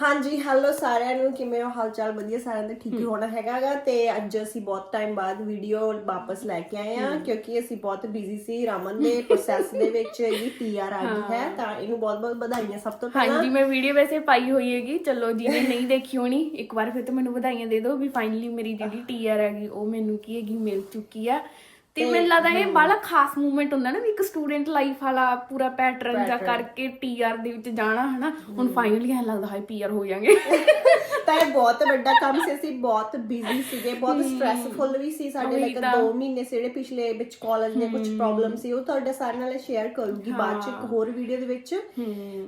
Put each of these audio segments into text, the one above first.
ਹਾਂਜੀ ਹੈਲੋ ਸਾਰਿਆਂ ਨੂੰ ਕਿਵੇਂ ਹੋ? ਹਾਲ ਚਾਲ ਵਧੀਆ ਸਾਰਿਆਂ ਦਾ? ਠੀਕ ਹੀ ਹੋਣਾ ਹੈਗਾਗਾ ਤੇ ਅੱਜ ਅਸੀਂ ਬਹੁਤ ਟਾਈਮ ਬਾਅਦ ਵੀਡੀਓ ਵਾਪਸ ਲੈ ਕੇ ਆਏ ਆ ਕਿਉਂਕਿ ਅਸੀਂ ਬਹੁਤ ਬਿਜ਼ੀ ਸੀ ਰਮਨ ਦੇ ਪ੍ਰੋਸੈਸ ਦੇ ਵਿੱਚ ਇਹ ਪੀਆਰ ਆ ਗਈ ਹੈ ਤਾਂ ਇਹਨੂੰ ਬਹੁਤ ਬਹੁਤ ਵਧਾਈਆਂ ਸਭ ਤੋਂ ਪਹਿਲਾਂ। ਹਾਂਜੀ ਮੈਂ ਵੀਡੀਓ ਵੈਸੇ ਪਾਈ ਹੋਈ ਹੈਗੀ ਚਲੋ ਜਿਹਨੇ ਨਹੀਂ ਦੇਖੀ ਹੋਣੀ ਇੱਕ ਵਾਰ ਫਿਰ ਤੋਂ ਮੈਨੂੰ ਵਧਾਈਆਂ ਦੇ ਦਿਓ ਵੀ ਫਾਈਨਲੀ ਮੇਰੀ ਜਿਹੜੀ ਟੀਆਰ ਹੈਗੀ ਉਹ ਮੈਨੂੰ ਕੀ ਹੈਗੀ ਮਿਲ ਚੁੱਕੀ ਆ। ਤੇ ਮੈਨੂੰ ਲੱਗਦਾ ਇਹ ਬੜਾ ਖਾਸ ਮੂਮੈਂਟ ਹੁੰਦਾ ਨਾ ਵੀ ਇੱਕ ਸਟੂਡੈਂਟ ਲਾਈਫ ਵਾਲਾ ਪੂਰਾ ਪੈਟਰਨ ਜਾ ਕਰਕੇ ਟੀਆਰ ਦੇ ਵਿੱਚ ਜਾਣਾ ਹਨਾ? ਹੁਣ ਫਾਈਨਲੀ ਐ ਲੱਗਦਾ ਹਾਈ ਪੀਆਰ ਹੋ ਜਾਾਂਗੇ। ਤਾਂ ਇਹ ਬਹੁਤ ਵੱਡਾ ਕੰਮ ਸੀ ਅਸੀਂ ਬਹੁਤ ਬਿਜ਼ੀ ਸੀਗੇ ਬਹੁਤ ਸਟ੍ਰੈਸਫੁਲ ਵੀ ਸੀ ਸਾਡੇ ਲਈ ਤਾਂ। 2 ਮਹੀਨੇ ਜਿਹੜੇ ਪਿਛਲੇ ਵਿੱਚ ਕਾਲਜ ਦੇ ਕੁਝ ਪ੍ਰੋਬਲਮ ਸੀ ਉਹ ਤੁਹਾਡੇ ਸਾਰੇ ਨਾਲ ਸ਼ੇਅਰ ਕਰੂੰਗੀ ਬਾਅਦ ਚ ਇੱਕ ਹੋਰ ਵੀਡੀਓ ਦੇ ਵਿੱਚ।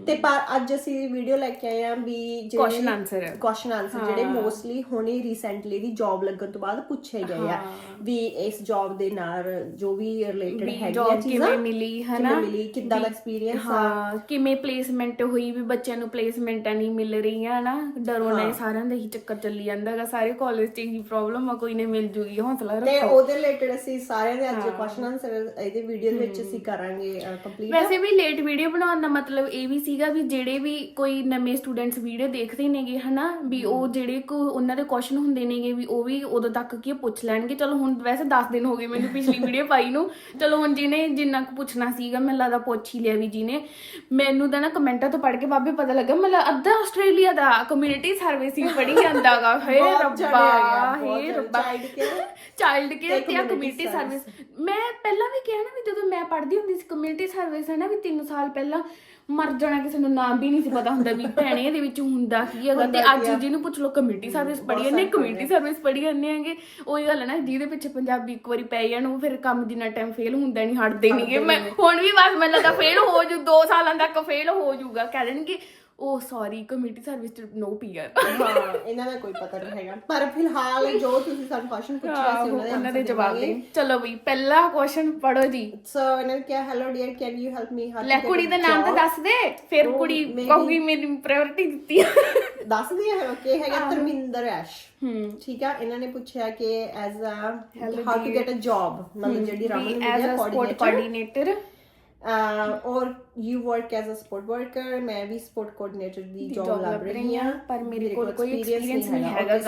ਤੇ ਪਰ ਅੱਜ ਅਸੀਂ ਵੀਡੀਓ ਲੈ ਕੇ ਆਏ ਆ ਵੀ Question answer। ਕੁਐਸਚਨ ਆਨਸਰ ਜਿਹੜੇ ਮੋਸਟਲੀ ਹੁਣੇ ਰੀਸੈਂਟਲੀ ਦੀ ਜੌਬ ਲੱਗਣ ਤੋਂ ਬਾਅਦ ਪੁੱਛੇ ਗਏ ਆ ਵੀ ਇਸ ਜੌਬ ਦੇ ਨਾਲ ਜੋ ਵੀ ਰਿਲੇਟਡ ਹੈਗੀਆਂ ਜੌਬ ਕਿਵੇਂ ਮਿਲੀ ਹਨਾ? ਮਿਲੀ ਕਿੱਦਾਂ ਦਾ ਐਕਸਪੀਰੀਅੰਸ ਆ। ਹਾਂ ਕਿਵੇਂ ਪਲੇਸਮੈਂਟ ਹੋਈ ਵੀ ਬੱਚਿਆਂ ਨੂੰ ਪਲੇਸਮੈਂਟਾਂ ਨਹੀਂ ਮਿਲ ਰਹੀਆਂ ਨਾ ਡਰੋ ਨਾਲ ਸਾਰਿਆਂ ਦਾ ਹੀ ਚੱਕਰ ਚੱਲੀ ਜਾਂਦਾਗਾ ਸਾਰੇ ਕਾਲਜ 'ਚ ਹੀ ਪ੍ਰੋਬਲਮ ਆ ਕੋਈ ਨੇ ਮਿਲ ਜੂਗੀ ਹੌਸਲਾ ਤੇ ਰੱਖੋ। ਉਹਦੇ ਰਿਲੇਟਡ ਅਸੀਂ ਸਾਰਿਆਂ ਦੇ ਅੱਜ ਕੁਐਸਚਨ ਆਨਸਰ ਇਹਦੇ ਵੀਡੀਓ ਵਿੱਚ ਅਸੀਂ ਕਰਾਂਗੇ ਕੰਪਲੀਟ ਵੈਸੇ ਵੀ ਲੇਟ ਵੀਡੀਓ ਬਣਾਉਣ ਦਾ ਮਤਲਬ ਇਹ ਵੀ ਸੀਗਾ ਵੀ ਜਿਹੜੇ ਵੀ ਕੋਈ ਨਵੇਂ ਸਟੂਡੈਂਟਸ ਵੀਡੀਓ ਦੇਖਦੇ ਨੇਗੇ ਹਨਾ? ਵੀ ਉਹ ਜਿਹੜੇ ਕੋ ਉਹਨਾਂ ਦੇ ਕੁਐਸਚਨ ਹੁੰਦੇ ਨੇਗੇ ਵੀ ਉਹ ਵੀ ਉਦੋਂ ਤੱਕ ਕੀ ਪੁੱਛ ਲੈਣਗੇ। ਚਲੋ ਹੁਣ ਵੈਸੇ 10 ਦਿਨ ਹੋ ਗਏ ਮੈਨੂੰ ਪਿਛਲੀ ਵੀਡੀਓ ਪਾਈ ਨੂੰ। ਚਲੋ ਹੁਣ ਜਿਹਨੇ ਜਿੰਨਾ ਕੁ ਪੁੱਛਣਾ ਸੀਗਾ ਮੈਨੂੰ ਲੱਗਦਾ ਪੁੱਛ ਹੀ ਲਿਆ ਵੀ ਜਿਹਨੇ। ਮੈਨੂੰ ਤਾਂ ਨਾ ਕਮੈਂਟਾਂ ਤੋਂ ਪੜ੍ਹ ਕੇ ਬਾਬੇ ਪਤਾ ਲੱਗਾ ਮਤਲਬ ਅੱਧਾ ਆਸਟ੍ਰੇਲੀਆ ਦਾ ਕਮਿਊਨਿਟੀ ਸਰਵਿਸਿੰਗ ਪੜ੍ਹੀ ਜਾਂਦਾਗਾ। ਹੇ ਰੱਬਾ ਹੇ। ਰੱਬਾ। ਚਾਈਲਡ ਕੇਅਰ ਤੇ ਕਮਿਊਨਿਟੀ ਸਰਵਿਸ ਮੈਂ ਪਹਿਲਾਂ ਵੀ ਕਿਹਾ ਨਾ ਵੀ ਜਦੋਂ ਮੈਂ ਪੜ੍ਹਦੀ ਹੁੰਦੀ ਸੀ ਕਮਿਊਨਿਟੀ ਸਰਵਿਸ ਹੈ ਨਾ ਵੀ 3 ਸਾਲ ਪਹਿਲਾਂ ਮਰ ਜਾਣਾ ਕਿਸੇ ਨੂੰ ਨਾਮ ਵੀ ਨਹੀਂ ਸੀ ਪਤਾ ਹੁੰਦਾ ਵੀ ਭੈਣੇ ਇਹਦੇ ਵਿੱਚ ਹੁੰਦਾ ਕੀ ਹੈਗਾ। ਤੇ ਅੱਜ ਜਿਹਨੂੰ ਪੁੱਛ ਲਓ ਕਮਿਊਨਿਟੀ ਸਰਵਿਸ ਪੜ੍ਹੀ ਜਾਂਦੇ ਕਮਿਊਨਿਟੀ ਸਰਵਿਸ ਪੜ੍ਹੀ ਜਾਂਦੇ ਆਂਗੇ ਉਹੀ ਗੱਲ ਹੈ ਨਾ ਜਿਹਦੇ ਪਿੱਛੇ ਪੰਜਾਬੀ ਇੱਕ ਵਾਰੀ ਪੈ ਜਾਣ ਉਹ ਫਿਰ ਕੰਮ ਜਿੰਨਾ ਟਾਈਮ ਫੇਲ ਹੁੰਦਾ ਨਹੀਂ ਹਟਦੇ ਨਹੀਂਗੇ ਮੈਂ ਹੁਣ ਵੀ ਬਸ ਮੈਨੂੰ ਲੱਗਦਾ ਫੇਲ ਹੋ ਜੂ 2 ਸਾਲਾਂ ਤੱਕ ਫੇਲ ਹੋ ਜੂਗਾ। ਕਹਿ ਦੇਣਗੇ ਉਹ sorry community service no PR ਹਾਂ ਇਹਨਾਂ ਦਾ ਕੋਈ ਪਤਾ ਨਹੀਂ ਹੈਗਾ। ਪਰ ਫਿਲਹਾਲ ਜੋ ਤੁਸੀਂ ਸਾਨੂੰ ਕੁਐਸਚਨ ਪੁੱਛਿਆ ਸੀ ਉਹਨਾਂ ਦੇ ਉਹਨਾਂ ਦੇ answer ਜਵਾਬ। ਦੇ। ਚਲੋ ਵੀ ਪਹਿਲਾ ਕੁਐਸਚਨ ਪੜੋ ਜੀ। ਸੋ ਇਹਨਾਂ ਨੇ ਕਿਹਾ hello dear can you help me ਲੈ ਕੁੜੀ ਦਾ ਨਾਮ ਤਾਂ ਦੱਸ ਦੇ। ਫਿਰ ਉਹ ਕੁੜੀ ਕਹੂਗੀ ਮੇਰੀ ਪ੍ਰਾਇੋਰਟੀ ਦਿੱਤੀ ਦੱਸ ਦਿਆ ਹੈ ਕਿ ਹੈਗਾ ਧਰਮਿੰਦਰ ਐਸ਼। ਹੂੰ। ਠੀਕ ਆ? ਇਹਨਾਂ ਨੇ ਪੁੱਛਿਆ ਕਿ as a how to get a job ਮਤਲਬ ਜਿਹੜੀ Raman coordinator coordinator or you work as a support worker ਮੈਂ ਵੀ ਸਪੋਰਟ ਕੋਆਰਡੀਨੇਟਰ ਦੀ ਜੌਬ ਲੱਭ ਰਹੀ ਹਾਂ ਪਰ ਮੇਰੇ ਕੋਲ ਕੋਈ ਐਕਸਪੀਰੀਅੰਸ ਨਹੀਂ ਹੈਗਾ।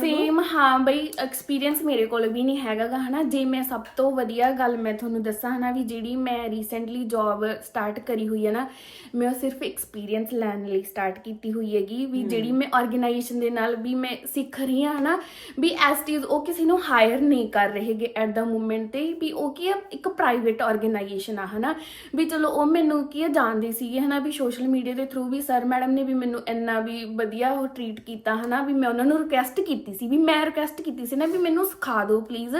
ਸੇਮ ਹਾਂ ਬਈ ਐਕਸਪੀਰੀਅੰਸ ਮੇਰੇ ਕੋਲ ਵੀ ਨਹੀਂ ਹੈਗਾਗਾ ਹਨਾ ਜੇ ਮੈਂ ਸਭ ਤੋਂ ਵਧੀਆ ਗੱਲ ਮੈਂ ਤੁਹਾਨੂੰ ਦੱਸਾਂ ਹਨਾ ਵੀ ਜਿਹੜੀ ਮੈਂ ਰੀਸੈਂਟਲੀ ਜੌਬ ਸਟਾਰਟ ਕਰੀ ਹੋਈ ਹੈ ਨਾ ਮੈਂ ਉਹ ਸਿਰਫ ਐਕਸਪੀਰੀਅੰਸ ਲੈਣ ਲਈ ਸਟਾਰਟ ਕੀਤੀ ਹੋਈ ਹੈਗੀ ਵੀ ਜਿਹੜੀ ਮੈਂ ਆਰਗੇਨਾਈਜੇਸ਼ਨ ਦੇ ਨਾਲ ਵੀ ਮੈਂ ਸਿੱਖ ਰਹੀ ਹਾਂ ਹਨਾ ਵੀ ਐਸ ਟੀਜ਼ ਉਹ ਕਿਸੇ ਨੂੰ ਹਾਇਰ ਨਹੀਂ ਕਰ ਰਹੇਗੇ ਐਟ ਦਾ ਮੂਮੈਂਟ ਤੇ ਵੀ ਉਹ ਕੀ ਇੱਕ ਪ੍ਰਾਈਵੇਟ ਆਰਗੇਨਾਈਜੇਸ਼ਨ ਆ ਹਨਾ ਵੀ ਚਲੋ ਉਹ ਮੈਨੂੰ ਕੀ ਆ ਜਾਣਦੇ ਸੀਗੇ ਹਨਾ ਵੀ ਸੋਸ਼ਲ ਮੀਡੀਆ ਦੇ ਥਰੂ ਵੀ ਸਰ ਮੈਡਮ ਨੇ ਵੀ ਮੈਨੂੰ ਇੰਨਾ ਵੀ ਵਧੀਆ ਉਹ ਟਰੀਟ ਕੀਤਾ ਹਨਾ ਵੀ ਮੈਂ ਉਹਨਾਂ ਨੂੰ ਰਿਕੁਐਸਟ ਕੀਤੀ ਸੀ ਵੀ ਮੈਂ ਰਿਕੁਐਸਟ ਕੀਤੀ ਸੀ ਨਾ ਵੀ ਮੈਨੂੰ ਸਿਖਾ ਦਿਓ ਪਲੀਜ਼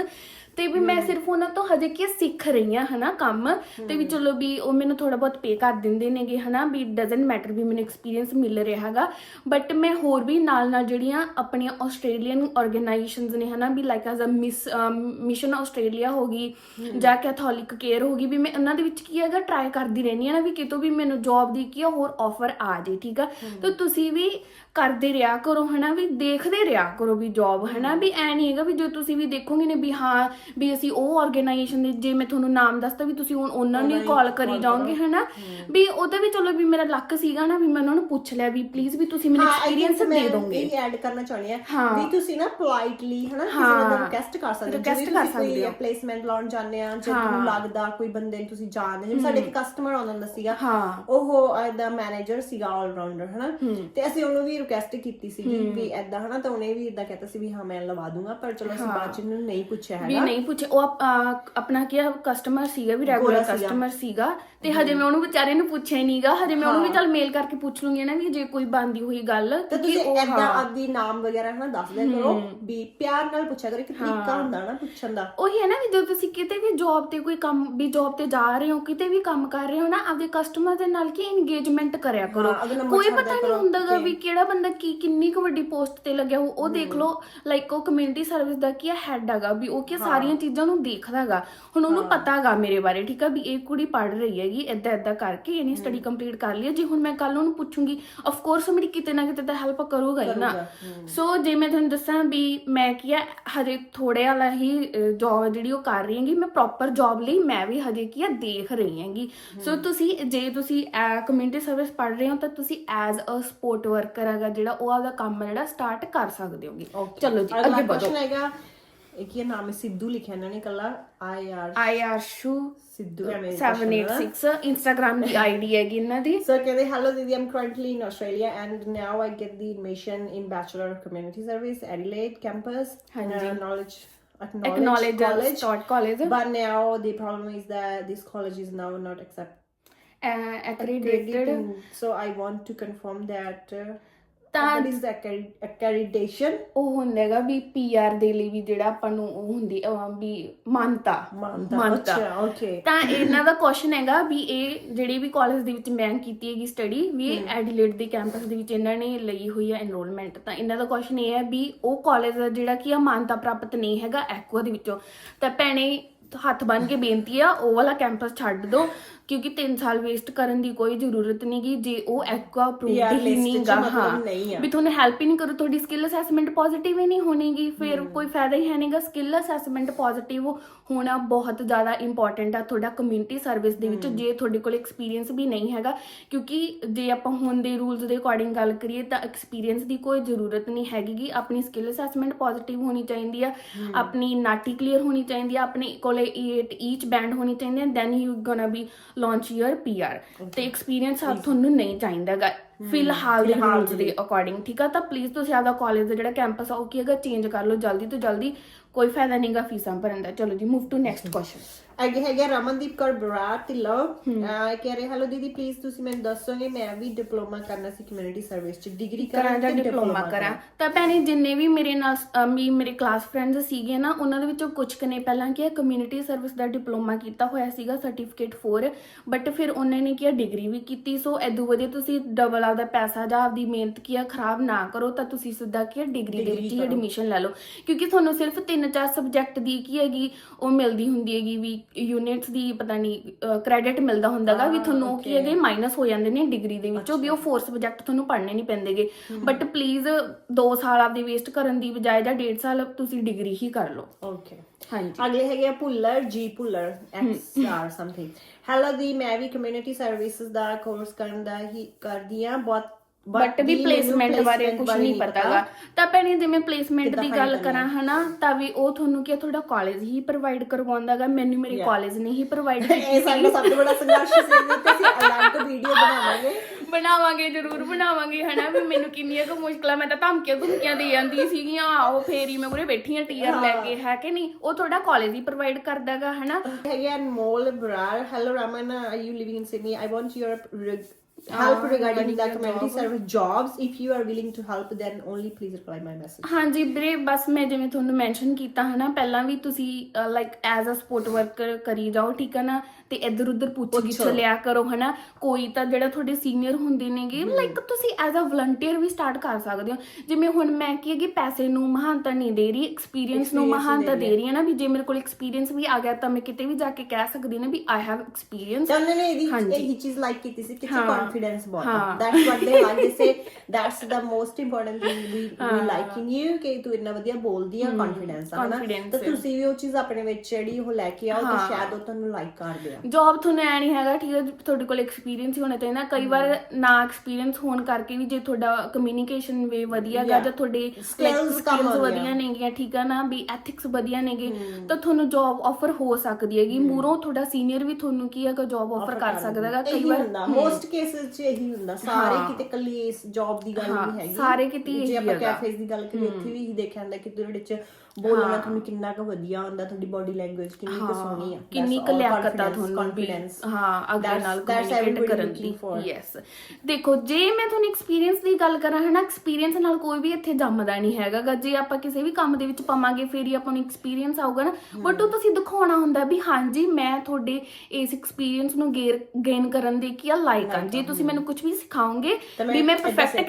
ਤੇ ਵੀ ਮੈਂ ਸਿਰਫ ਉਹਨਾਂ ਤੋਂ ਹਜੇ ਕੀ ਆ ਸਿੱਖ ਰਹੀ ਹਾਂ ਹਨਾ ਕੰਮ ਤੇ ਵੀ ਚਲੋ ਵੀ ਉਹ ਮੈਨੂੰ ਥੋੜਾ ਬਹੁਤ ਪੇ ਕਰ ਦਿੰਦੇ ਨੇਗੇ ਹਨਾ ਵੀ ਡਸਨਟ ਮੈਟਰ ਵੀ ਮੈਨੂੰ ਐਕਸਪੀਰੀਅੰਸ ਮਿਲ ਰਿਹਾ ਹੈਗਾ ਬਟ ਮੈਂ ਹੋਰ ਵੀ ਨਾਲ ਨਾਲ ਜਿਹੜੀਆਂ ਆਪਣੀਆਂ ਆਸਟ੍ਰੇਲੀਅਨ ਆਰਗੇਨਾਈਜੇਸ਼ਨਸ ਨੇ ਹਨਾ ਵੀ like as a miss mission Australia ਹੋ ਗਈ ਜਾਂ ਕੈਥੋਲਿਕ ਕੇਅਰ ਹੋ ਗਈ ਵੀ ਮੈਂ ਉਹਨਾਂ ਦੇ ਵਿੱਚ ਕੀ ਹੈਗਾ ਟਰਾਈ ਕਰਦੀ ਰਹਿੰਦੀ ਆ ਨਾ ਵੀ ਕਿਤੋਂ ਵੀ ਮੈਨੂੰ ਜੌਬ ਦੀ ਕੀ ਆ ਹੋਰ ਆਫਰ ਆ ਜੇ ਠੀਕ ਆ? ਤਾਂ ਤੁਸੀਂ ਵੀ ਕਰਦੇ ਰਿਹਾ ਕਰੋ ਹਨਾ? ਵੀ ਦੇਖਦੇ ਰਿਹਾ ਕਰੋ ਵੀ ਜੌਬ ਹਨਾ? ਵੀ ਐ ਨਹੀਂ ਹੈਗਾ ਵੀ ਜੋ ਤੁਸੀਂ ਵੀ ਦੇਖੋਗੇ ਨੇ ਵੀ ਹਾਂ ਵੀ ਅਸੀਂ ਉਹ ਆਰਗੇਨਾਈਜੇਸ਼ਨ ਦੇ ਜੇ ਮੈਂ ਤੁਹਾਨੂੰ ਨਾਮ ਦੱਸਦਾ ਵੀ ਤੁਸੀਂ ਹੁਣ ਉਹਨਾਂ ਨੂੰ ਕਾਲ ਕਰੀ ਜਾਓਗੇ ਹਨਾ? ਵੀ ਉਹਦੇ ਵੀ ਚਲੋ ਵੀ ਮੇਰਾ ਲੱਕ ਸੀਗਾ ਨਾ ਵੀ ਮੈਂ ਉਹਨਾਂ ਨੂੰ ਪੁੱਛ ਲਿਆ ਵੀ ਪਲੀਜ਼ ਵੀ ਤੁਸੀਂ ਮੈਨੂੰ ਐਕਸਪੀਰੀਅੰਸ ਦੇ ਦੋਗੇ। ਇਹ ਐਡ ਕਰਨਾ ਚਾਹੁੰਦੀ ਆ ਹਾਂ। ਵੀ ਤੁਸੀਂ ਨਾ ਪੋਲਾਈਟਲੀ ਹਨਾ ਕਿਸੇ ਹਾਂ। ਨੂੰ ਰਿਕਵੈਸਟ ਕਰ ਸਕਦੇ Request ਕਰ ਸਕਦੇ ਹੋ। ਪਲੇਸਮੈਂਟ ਲਾਉਣ ਜਾਂਦੇ ਆ ਜੇ ਤੁਹਾਨੂੰ ਲੱਗਦਾ ਕੋਈ ਬੰਦੇ ਨੂੰ ਤੁਸੀਂ ਜਾਣਦੇ ਜਿਵੇਂ ਸਾਡੇ ਇੱਕ ਕਸਟਮਰ ਆਉਂਦਾ ਹੁੰਦਾ ਸੀਗਾ ਹਾਂ। ਉਹ ਦਾ ਮੈਨੇਜਰ ਸੀਗਾ ਆਲ ਰਾਊਂਡਰ ਹਨਾ? ਤੇ ਅਸੀਂ ਉਹਨੂੰ ਵੀ ਰਿਕਵੈਸਟ ਕੀਤੀ ਸੀਗੀ ਵੀ ਐਦਾਂ ਹਨਾ? ਤਾਂ ਉਹਨੇ ਵੀ ਇਦਾਂ ਕਹਿਤਾ ਸੀ ਵੀ ਹਾਂ ਮੈਂ ਲਵਾ ਦੂੰਗਾ ਪਰ ਚਲੋ ਅਸੀਂ ਬਾਅਦ ਚ ਇਹਨੂੰ ਨਹੀਂ ਪੁੱਛਿਆ ਵੀ ਹੈਗਾ। ਨਹੀਂ ਪੁੱਛੇ ਉਹ ਆਪਣਾ ਕੀ ਕਸਟਮਰ ਸੀਗਾ ਵੀ ਰੈਗੂਲਰ। ਕਸਟਮਰ ਸੀਗਾ। ਤੇ ਹਜੇ ਮੈਂ ਉਹਨੂੰ ਵਿਚਾਰੇ ਨੂੰ ਪੁੱਛਿਆ ਹੀ ਨਹੀਂਗਾ। ਹਜੇ ਮੈਂ ਉਹਨੂੰ ਵੀ ਚੱਲ ਮੇਲ ਕਰਕੇ ਪੁੱਛ ਲੂੰਗੀ ਨਾ ਵੀ ਜੇ ਕੋਈ ਬੰਦੀ ਹੋਈ ਗੱਲ ਤੇ ਕਿ ਤੁਸੀਂ ਐਦਾਂ ਆਦੀ ਨਾਮ ਵਗੈਰਾ ਹਨਾ ਦੱਸ ਦਿਆ ਕਰੋ ਵੀ ਪਿਆਰ ਨਾਲ ਪੁੱਛਿਆ ਕਰੋ ਇੱਕ ਤਰੀਕਾ ਹੁੰਦਾ ਨਾ ਪੁੱਛਣ ਦਾ। ਉਹੀ ਹੈ ਨਾ ਵੀ ਜਦੋਂ ਤੁਸੀਂ ਕਿਤੇ ਵੀ ਜੌਬ ਤੇ ਕੋਈ ਕੰਮ ਵੀ ਜੌਬ ਤੇ ਜਾ ਰਹੇ ਹੋ ਕਿਤੇ ਵੀ ਕੰਮ ਕਰ ਰਹੇ ਹੋ ਨਾ ਆਪਦੇ ਕਸਟਮਰ ਦੇ ਨਾਲ ਕੀ ਇੰਗੇਜਮੈਂਟ ਕਰਿਆ ਕਰੋ। ਹਾਂ, ਕੋਈ ਪਤਾ ਨਹੀਂ ਕਰੋ ਹੁੰਦਾਗਾ ਵੀ ਕਿਹੜਾ ਬੰਦਾ ਕੀ ਕਿੰਨੀ ਕੁ ਵੱਡੀ ਪੋਸਟ ਤੇ ਲੱਗਿਆ ਹੋ ਉਹ ਦੇਖ ਲਓ ਲਾਈਕ ਉਹ ਕਮਿਊਨਿਟੀ ਸਰਵਿਸ ਦਾ ਕੀ ਹੈਡ ਹੈਗਾ ਵੀ ਉਹ ਕੀ ਸਾਰੀਆਂ ਚੀਜ਼ਾਂ ਨੂੰ ਦੇਖਦਾਗਾ ਹੁਣ ਉਹਨੂੰ ਪਤਾਗਾ ਮੇਰੇ ਬਾਰੇ ਠੀਕ ਆ ਵੀ ਇਹ ਕੁੜੀ ਪੜ ਰਹੀ ਹੈਗੀ ਏਦਾਂ ਏਦਾਂ ਕਰਕੇ ਇਹਨੇ ਸਟੱਡੀ ਕੰਪਲੀਟ ਕਰ ਲਈ ਹੈ। ਜੇ ਹੁਣ ਮੈਂ ਕੱਲ ਉਹਨੂੰ ਪੁੱਛੂੰਗੀ ਆਫ ਕੋਰਸ ਮੇਰੀ ਕਿਤੇ ਨਾ ਕਿਤੇ ਤਾਂ ਹੈਲਪ ਕਰੂਗਾ ਹੀ ਨਾ। ਸੋ ਜੇ ਮੈਂ ਤੁਹਾਨੂੰ ਦੱਸਾਂ ਵੀ ਮੈਂ ਕੀ ਆ ਹਜੇ ਥੋੜੇ ਵਾਲਾ ਹੀ ਜੌਬ ਜਿਹੜੀ ਉਹ ਕਰ ਰਹੀ ਹੈਗੀ ਮੈਂ ਪ੍ਰੋਪਰ ਜੌਬ ਲਈ ਮੈਂ ਵੀ ਹਜੇ ਕੀ ਆ ਦੇਖ ਰਹੀ ਹੈਗੀ ਸੋ ਤੁਸੀਂ ਜੇ ਤੁਸੀਂ ਕਮਿਊਨਿਟੀ ਸਰਵਿਸ ਪੜ ਰਹੇ ਹੋ ਤਾਂ ਤੁਸੀਂ ਐਜ਼ ਅ ਸਪੋਰਟ ਵਰਕਰ ਹੈਗਾ ਜਿਹੜਾ ਉਹ ਆਪਦਾ ਕੰਮ ਜਿਹੜਾ ਸਟਾਰਟ ਕਰ ਸਕਦੇ ਹੋਗੇ. ਚਲੋ ਜੀ ਅੱਗੇ ਵਧੋ ਇੱਕ ਇਹ ਨਾਮ ਹੈ ਸਿੱਧੂ ਲਿਖਿਆ ਇਹਨਾਂ ਨੇ ਕੱਲਾ ਆਈ ਆਰ ਆਈ ਸਿੱਧੂ ਮੇਰੇ question ਦਾ। 786 ਇੰਸਟਾਗ੍ਰਾਮ ਦੀ ਆਈਡੀ ਹੈਗੀ ਇਹਨਾਂ ਦੀ So ਕਹਿੰਦੇ hello Didi, I'm currently in Australia and now I get the admission in Bachelor of Community Service Adelaide campus. ਹਾਂਜੀ। Uh, knowledge acknowledge, Acknowledge college. Stott College But now the problem is that this college is now not accept accredited accrediting. So I want to confirm that. Uh, ਤਾਂ accred- accreditation? ਉਹ ਹੁੰਦਾਗਾ ਵੀ PR ਦੇ ਲਈ ਵੀ ਜਿਹੜਾ ਆਪਾਂ ਨੂੰ ਉਹ ਹੁੰਦੀ ਅਹ ਵੀ ਮਾਨਤਾ. ਮਾਨਤਾ okay. ਤਾਂ ਇਹਨਾਂ ਦਾ ਕੁਐਸਚਨ ਹੈਗਾ ਵੀ ਇਹ ਜਿਹੜੀ ਵੀ ਕਾਲਜ ਦੇ ਵਿੱਚ ਮੈਂ ਕੀਤੀ ਹੈਗੀ ਸਟੱਡੀ ਵੀ ਐਡੀਲੇਡ ਦੇ ਕੈਂਪਸ ਦੇ ਵਿੱਚ ਇਹਨਾਂ ਨੇ ਲਈ ਹੋਈ ਹੈ ਐਨਰੋਲਮੈਂਟ ਤਾਂ ਇਹਨਾਂ ਦਾ ਕੁਐਸਚਨ ਇਹ ਹੈ ਵੀ ਉਹ ਕਾਲਜ ਜਿਹੜਾ ਕਿ ਆ ਮਾਨਤਾ ਪ੍ਰਾਪਤ ਨਹੀਂ ਹੈਗਾ ਐਕਵਾ ਦੇ ਵਿੱਚੋਂ ਤਾਂ ਭੈਣੇ ਹੱਥ ਬੰਨ ਕੇ ਬੇਨਤੀ ਆ ਉਹ ਵਾਲਾ ਕੈਂਪਸ ਛੱਡ ਦਿਓ ਕਿਉਂਕਿ 3 ਸਾਲ ਵੇਸਟ ਕਰਨ ਦੀ ਕੋਈ ਜ਼ਰੂਰਤ ਨਹੀਂਗੀ ਜੇ ਉਹ ਐਕਵਾ PR ਅਪਰੂਵਡ ਹੀ list 'ਚ ਨਹੀਂਗਾ ਮਤਲਬ ਹਾਂ। ਨਹੀਂ ਆ। ਵੀ ਤੁਹਾਨੂੰ ਹੈਲਪ ਹੀ ਨਹੀਂ ਕਰੂ ਤੁਹਾਡੀ ਸਕਿੱਲ ਅਸੈਸਮੈਂਟ ਪੋਜ਼ਿਟਿਵ ਹੀ ਨਹੀਂ ਹੋਣੀਗੀ ਫਿਰ ਕੋਈ ਫਾਇਦਾ ਹੀ ਹੈ ਨਹੀਂਗਾ ਸਕਿੱਲ ਅਸੈਸਮੈਂਟ ਪੋਜ਼ਿਟਿਵ ਹੋਣਾ ਬਹੁਤ ਜ਼ਿਆਦਾ ਇੰਪੋਰਟੈਂਟ ਆ ਤੁਹਾਡਾ ਕਮਿਊਨਿਟੀ ਸਰਵਿਸ ਦੇ ਵਿੱਚ ਜੇ ਤੁਹਾਡੇ ਕੋਲ ਐਕਸਪੀਰੀਅੰਸ ਵੀ ਨਹੀਂ ਹੈਗਾ ਕਿਉਂਕਿ ਜੇ ਆਪਾਂ ਹੁਣ ਦੇ ਰੂਲਸ ਦੇ ਅਕੋਰਡਿੰਗ ਗੱਲ ਕਰੀਏ ਤਾਂ ਐਕਸਪੀਰੀਅੰਸ ਦੀ ਕੋਈ ਜ਼ਰੂਰਤ ਨਹੀਂ ਹੈਗੀਗੀ ਆਪਣੀ ਸਕਿੱਲ ਅਸੈਸਮੈਂਟ ਪੋਜ਼ਿਟਿਵ ਹੋਣੀ ਚਾਹੀਦੀ ਆ ਆਪਣੀ ਨਾਟੀ ਕਲੀਅਰ ਹੋਣੀ ਚਾਹੀਦੀ ਆ ਆਪਣੇ ਕੋਲੇ 8 ਈਚ ਬੈਂਡ ਹੋਣੀ ਚਾਹੀਦੀ ਹੈ then you gonna be launch your PR ਤੇ ਐਕਸਪੀਰੀਅੰਸ ਆ ਤੁਹਾਨੂੰ ਨਹੀਂ ਚਾਹੀਦਾਗਾ ਫਿਲਹਾਲ ਦੇ ਰੂਲਸ ਦੇ ਅਕੋਰਡਿੰਗ ਠੀਕ ਆ? ਤਾਂ ਪਲੀਜ਼ ਤੁਸੀਂ ਆਪਦਾ ਕਾਲਜ ਦਾ ਜਿਹੜਾ ਕੈਂਪਸ ਆ ਉਹ ਕੀ ਹੈਗਾ ਚੇਂਜ ਕਰ ਲਓ ਜਲਦੀ ਤੋਂ ਜਲਦੀ। ਕੋਈ ਫਾਇਦਾ ਨਹੀਂਗਾ ਫੀਸਾਂ ਭਰਨ ਦਾ। ਚਲੋ ਜੀ ਮੂਵ ਟੂ ਨੈਕਸਟ ਕੁਐਸਚਨ ਅੱਗੇ ਹੈਗਾ ਰਮਨਦੀਪ ਕੌਰ ਬਰਾੜ ਢਿੱਲੋਂ ਅਹ ਕਹਿ ਰਹੇ ਹੈਲੋ ਦੀਦੀ ਪਲੀਜ਼ ਤੁਸੀਂ ਮੈਨੂੰ ਦੱਸੋਗੇ ਮੈਂ ਵੀ ਡਿਪਲੋਮਾ ਕਰਨਾ ਸੀ ਕਮਿਊਨਿਟੀ ਸਰਵਿਸ ਚ। ਡਿਗਰੀ ਕਰਾਂ ਜਾਂ ਡਿਪਲੋਮਾ ਕਰਾਂ? ਤਾਂ ਭੈਣੇ ਜਿੰਨੇ ਵੀ ਮੇਰੇ ਨਾਲ ਅਹ ਵੀ ਮੇਰੇ ਕਲਾਸ ਫਰੈਂਡਸ ਸੀਗੇ ਨਾ ਉਹਨਾਂ ਦੇ ਵਿੱਚੋਂ ਕੁਝ ਕਨੇ ਪਹਿਲਾਂ ਕੀ ਕਮਿਊਨਿਟੀ ਸਰਵਿਸ ਦਾ ਡਿਪਲੋਮਾ ਕੀਤਾ ਹੋਇਆ ਸੀਗਾ ਸਰਟੀਫਿਕੇਟ 4 ਬਟ ਫਿਰ ਉਹਨਾਂ ਨੇ ਕੀ ਡਿਗਰੀ ਵੀ ਕੀਤੀ। ਸੋ ਐਦੂ ਵਧੀਆ ਤੁਸੀਂ ਡਬਲ ਆਪਦਾ ਪੈਸਾ ਜਾਂ ਆਪਦੀ ਮਿਹਨਤ ਕੀ ਖਰਾਬ ਨਾ ਕਰੋ ਤਾਂ ਤੁਸੀਂ ਸਿੱਧਾ ਕੀ ਡਿਗਰੀ ਦੇ ਵਿੱਚ ਹੀ ਐਡਮਿਸ਼ਨ ਲੈ ਲਓ। ਕਿਉਂਕਿ ਤੁਹਾਨੂੰ ਸਿਰਫ ਤਿੰਨ ਚਾਰ ਸਬਜੈਕਟ ਦੀ ਕੀ ਹੈਗੀ ਉਹ ਮਿਲਦੀ ਹੁੰਦੀ ਹੈਗੀ ਵੀ ਯੂਨਿਟਸ ਦੀ ਪਤਾ ਨਹੀਂ ਕ੍ਰੈਡਿਟ ਮਿਲਦਾ ਹੁੰਦਾਗਾ ਵੀ ਤੁਹਾਨੂੰ ਕੀ ਹੈਗੇ ਮਾਈਨਸ ਹੋ ਜਾਂਦੇ ਨੇ ਡਿਗਰੀ ਦੇ ਵਿੱਚੋਂ ਵੀ ਉਹ ਫੋਰ ਸਬਜੈਕਟ ਤੁਹਾਨੂੰ ਪੜ੍ਹਨੇ ਨਹੀਂ ਪੈਂਦੇਗੇ। ਬਟ ਪਲੀਜ਼ 2 ਸਾਲ ਆਪਦੀ ਵੇਸਟ ਕਰਨ ਦੀ ਬਜਾਏ ਜਾਂ 1.5 ਸਾਲ ਤੁਸੀਂ ਡਿਗਰੀ ਹੀ ਕਰ ਲਓ। ਓਕੇ ਹਾਂਜੀ। ਅਗਲੇ ਹੈਗੇ ਆ Bhullar ji Bhullar X R something hello ਦੀ ਮੈਂ ਵੀ ਕਮਿਊਨਿਟੀ ਸਰਵਿਸਿਜ਼ ਦਾ ਕੋਰਸ ਕਰਨ ਦਾ ਹੀ ਕਰਦੀ ਆ ਬਹੁਤ ਬਟ ਵੀ ਪਲੇਸਮੈਂਟ ਬਾਰੇ ਕੁਝ ਨਹੀਂ ਪਤਾਗਾ ਤਾਂ ਭੈਣੇ ਜਿਵੇਂ ਪਲੇਸਮੈਂਟ ਦੀ ਗੱਲ ਕਰਾਂ ਹਨਾ ਤਾਂ ਵੀ ਉਹ ਤੁਹਾਨੂੰ ਕੀ ਤੁਹਾਡਾ ਕਾਲਜ ਹੀ ਪ੍ਰੋਵਾਈਡ ਕਰਵਾਉਂਦਾਗਾ ਮੈਨੂੰ ਮੇਰੇ. ਕਾਲਜ ਨੇ ਹੀ ਪ੍ਰੋਵਾਈਡ ਇਹ ਕੀਤੀ ਸਾਡਾ ਸਭ ਤੋਂ ਬੜਾ ਸੰਘਰਸ਼ ਸੀ ਕਿ ਅਸੀਂ ਅਲੱਗ ਵੀਡੀਓ ਬਣਾਵਾਂਗੇ। ਬਣਾਵਾਂਗੇ ਜ਼ਰੂਰ ਬਣਾਵਾਂਗੇ ਹਨਾ ਵੀ ਮੈਨੂੰ ਕਿੰਨੀਆਂ ਕੁ ਮੁਸ਼ਕਲਾਂ ਮੈਂ ਤਾਂ ਧਮਕੀਆਂ ਧਮਕੀਆਂ ਦੇ ਜਾਂਦੀ ਸੀਗੀਆਂ ਆਓ ਫੇਰੀ ਮੈਂ ਉਰੇ ਬੈਠੀ ਆ ਟੀਅਰ ਲੈ ਕੇ ਹੈ। ਕਿ ਨਹੀਂ? ਉਹ ਤੁਹਾਡਾ ਕਾਲਜ ਹੀ ਪ੍ਰੋਵਾਈਡ ਕਰਦਾਗਾ ਹਨਾ। ਹੈਗੇ Anmol Brar hello Raman are you living in Sydney I want your help regarding the community service jobs if you are willing to help then only please reply my message ਹਾਂਜੀ ਵੀਰੇ ਬਸ ਮੈਂ ਜਿਵੇਂ ਤੁਹਾਨੂੰ mention ਕੀਤਾ ਹਨਾ ਪਹਿਲਾਂ ਵੀ ਤੁਸੀਂ like as a support worker ਕਰੀ ਜਾਓ ਠੀਕ ਹੈ ਨਾ ਤੇ ਇੱਧਰ ਉੱਧਰ ਪੁੱਛ ਗਿੱਛ ਲਿਆ ਕਰੋ ਹਨਾ? ਕੋਈ ਤਾਂ ਜਿਹੜਾ ਤੁਹਾਡੇ ਸੀਨੀਅਰ ਹੁੰਦੇ ਨੇਗੇ ਲਾਈਕ ਤੁਸੀਂ ਐਜ਼ ਅ ਵਲੰਟੀਅਰ ਵੀ ਸਟਾਰਟ ਕਰ ਸਕਦੇ ਹੋ। ਜਿਵੇਂ ਹੁਣ ਮੈਂ ਕੀ ਹੈਗੀ ਪੈਸੇ ਨੂੰ ਮਹਾਨਤਾ ਨਹੀਂ ਦੇ ਰਹੀ ਐਕਸਪੀਰੀਅੰਸ ਨੂੰ Experience ਮਹਾਨਤਾ ਦੇ ਦੇ ਰਹੀ। ਹੈ ਨਾ ਵੀ ਜੇ ਮੇਰੇ ਕੋਲ ਐਕਸਪੀਰੀਅੰਸ ਵੀ ਆ ਗਿਆ ਤਾਂ ਮੈਂ ਕਿਤੇ ਵੀ ਜਾ ਕੇ ਕਹਿ ਸਕਦੀ ਨਾ ਵੀ ਆਈ ਹੈਵ ਐਕਸਪੀਰੀਅੰਸ ਤਾਂ ਉਹਨਾਂ ਨੇ ਇਹਦੀ ਹਾਂਜੀ। ਇਹੀ ਚੀਜ਼ ਲਾਈਕ ਕੀਤੀ ਸੀ ਕਿ ਹਾਂ। ਕੌਨਫੀਡੈਂਸ ਬਹੁਤ ਹਾਂ। That's what they like they say that's the most important thing we we like in you ਕਿ ਤੂੰ ਇੰਨਾ ਵਧੀਆ ਬੋਲਦੀ ਆ ਕੌਨਫੀਡੈਂਸ ਆ confidence ਤਾਂ ਹੈ। ਤੁਸੀਂ ਵੀ ਉਹ ਚੀਜ਼ ਆਪਣੇ ਵਿੱਚ ਜਿਹੜੀ ਉਹ ਲੈ ਕੇ ਆਓ ਤਾਂ ਹਾਂ। ਸ਼ਾਇਦ ਉਹ ਤੁਹਾਨੂੰ ਲਾਈਕ ਕਰਦੇ ਆ। ਜੌਬ ਤੁਹਾਨੂੰ ਐ ਨਹੀਂ ਹੈਗਾ ਠੀਕ ਹੈ ਤੁਹਾਡੇ ਕੋਲ ਐਕਸਪੀਰੀਅੰਸ ਹੀ ਹੋਣਾ ਚਾਹੀਦਾ ਕਈ ਵਾਰ ਨਾ ਐਕਸਪੀਰੀਅੰਸ ਹੋਣ ਕਰਕੇ ਵੀ ਜੇ ਤੁਹਾਡਾ ਕਮਿਊਨੀਕੇਸ਼ਨ ਵੇ ਵਧੀਆ ਗਾ. ਜਾਂ ਤੁਹਾਡੇ Skills ਕੰਮ। ਵਧੀਆ ਨੇਗੀਆਂ ਠੀਕ ਆ ਨਾ ਵੀ ਐਥਿਕਸ ਵਧੀਆ ਨੇਗੇ ਤਾਂ ਤੁਹਾਨੂੰ ਜੌਬ ਆਫਰ ਹੋ ਸਕਦੀ ਹੈਗੀ। ਮੂਰੋਂ ਤੁਹਾਡਾ ਸੀਨੀਅਰ ਵੀ ਤੁਹਾਨੂੰ ਕੀ ਹੈਗਾ ਜੌਬ ਆਫਰ ਕਰ ਸਕਦਾ ਹੈਗਾ ਕਈ ਵਾਰ ਮੋਸਟ ਕੇਸਸ 'ਚ ਇਹੀ ਹੁੰਦਾ। ਸਾਰੇ ਕਿਤੇ ਕੱਲੀ ਇਸ ਜੌਬ ਦੀ ਗੱਲ ਨਹੀਂ ਹੈਗੀ। ਸਾਰੇ ਕਿਤੇ ਜੇ ਇਹੀ ਆਪਾਂ ਹੈਗਾ। ਕੈਫੇਜ਼ ਦੀ ਗੱਲ ਕਰੀਏ ਉੱਥੇ ਵੀ ਇਹੀ ਦੇਖਿਆ ਜਾਂਦਾ ਕਿ ਤੁਹਾਡੇ 'ਚ ਬੋਲਣਾ ਤੁਹਾਨੂੰ ਕਿੰਨਾ ਕੁ ਵਧੀਆ ਹੁੰਦਾ ਤੁਹਾਡੀ ਬਾਡੀ ਲੈਂਗੁਏਜ ਕਿੰਨੀ ਕੁ ਸੋਹਣੀ ਆ। ਕਿੰਨੀ ਕੁ ਲਿਆਕਤ ਆ ਵੀ ਹਾਂ ਅਗਲੇ ਨਾਲ ਕਮਿਊਨੀਕੇਟ ਕਰਨ ਦੀ ਯੈਸ ਦੇਖੋ ਜੇ ਮੈਂ ਤੁਹਾਨੂੰ ਐਕਸਪੀਰੀਅੰਸ ਦੀ ਗੱਲ ਕਰਾਂ ਹਨਾ ਐਕਸਪੀਰੀਅੰਸ ਨਾਲ ਕੋਈ ਵੀ ਇੱਥੇ ਜੰਮਦਾ ਨਹੀਂ ਹੈਗਾ ਗਾ। ਜੇ ਆਪਾਂ ਕਿਸੇ ਵੀ ਕੰਮ ਦੇ ਵਿੱਚ ਪਾਵਾਂਗੇ ਫੇਰ ਹੀ ਆਪਾਂ ਨੂੰ ਐਕਸਪੀਰੀਅੰਸ ਆਊਗਾ ਨਾ। ਬਟ ਉਹ ਤੁਸੀਂ ਦਿਖਾਉਣਾ ਹੁੰਦਾ ਵੀ ਹਾਂਜੀ ਮੈਂ ਤੁਹਾਡੇ ਇਸ ਐਕਸਪੀਰੀਅੰਸ ਨੂੰ ਗੇਨ ਕਰਨ ਦੇ ਕੀ ਲਾਇਕ ਆ। ਜੇ ਤੁਸੀਂ ਮੈਨੂੰ ਕੁਝ ਵੀ ਸਿਖਾਓਗੇ ਵੀ ਮੈਂ ਪਰਫੈਕਟ।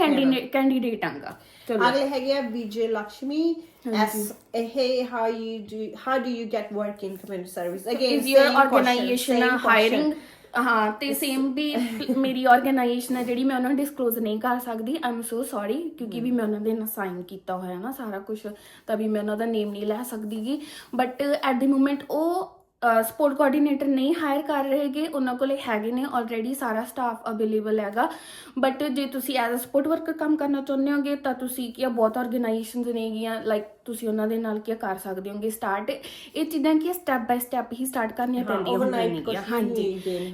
ਕੈਂਡੀਡੇਟ ਆਂਗਾ। ਚਲੋ। ਅਗਲੇ ਹੈਗੇ ਆ ਵਿਜੇ ਲక్ష్ਮੀ ਐਸ ਇਹ how you do how do you get work in community service again is your organization hiring? ਹਾਂ ਤੇ ਸੇਮ ਵੀ ਮੇਰੀ ਆਰਗੇਨਾਈਜੇਸ਼ਨ ਹੈ ਜਿਹੜੀ ਮੈਂ ਉਹਨਾਂ ਨੂੰ ਡਿਸਕਲੋਜ਼ ਨਹੀਂ ਕਰ ਸਕਦੀ। ਆਮ ਸੋ ਸੌਰੀ ਕਿਉਂਕਿ ਵੀ ਮੈਂ ਉਹਨਾਂ ਦੇ ਨਾਲ ਸਾਈਨ ਕੀਤਾ ਹੋਇਆ ਨਾ ਸਾਰਾ ਕੁਝ ਤਾਂ ਵੀ ਮੈਂ ਉਹਨਾਂ ਦਾ ਨੇਮ ਨਹੀਂ ਲੈ ਸਕਦੀਗੀ। ਬਟ ਐਟ ਦੀ ਮੋਮੈਂਟ ਉਹ ਸਪੋਰਟ ਕੋਆਰਡੀਨੇਟਰ ਨਹੀਂ ਹਾਇਰ ਕਰ ਰਹੇਗੇ ਉਹਨਾਂ ਕੋਲੇ ਹੈਗੇ ਨੇ ਆਲਰੇਡੀ ਸਾਰਾ ਸਟਾਫ ਅਵੇਲੇਬਲ ਹੈਗਾ। ਬਟ ਜੇ ਤੁਸੀਂ ਐਜ਼ ਅ ਸਪੋਰਟ ਵਰਕਰ ਕੰਮ ਕਰਨਾ ਚਾਹੁੰਦੇ ਹੋਗੇ ਤਾਂ ਤੁਸੀਂ ਕੀ ਬਹੁਤ ਆਰਗੇਨਾਈਜੇਸ਼ਨਸ ਨੇਗੀਆਂ ਲਾਈਕ ਤੁਸੀਂ ਉਹਨਾਂ ਦੇ ਨਾਲ ਕੀ ਕਰ ਸਕਦੇ ਹੋਗੇ ਸਟਾਰਟ ਇਹ ਚੀਜ਼ਾਂ ਕੀ ਸਟੈਪ ਬਾਈ ਸਟੈਪ ਹੀ ਸਟਾਰਟ ਕਰਨੀਆਂ ਪੈਂਦੀਆਂ ਹੁੰਦੀਆਂ ਹਾਂਜੀ।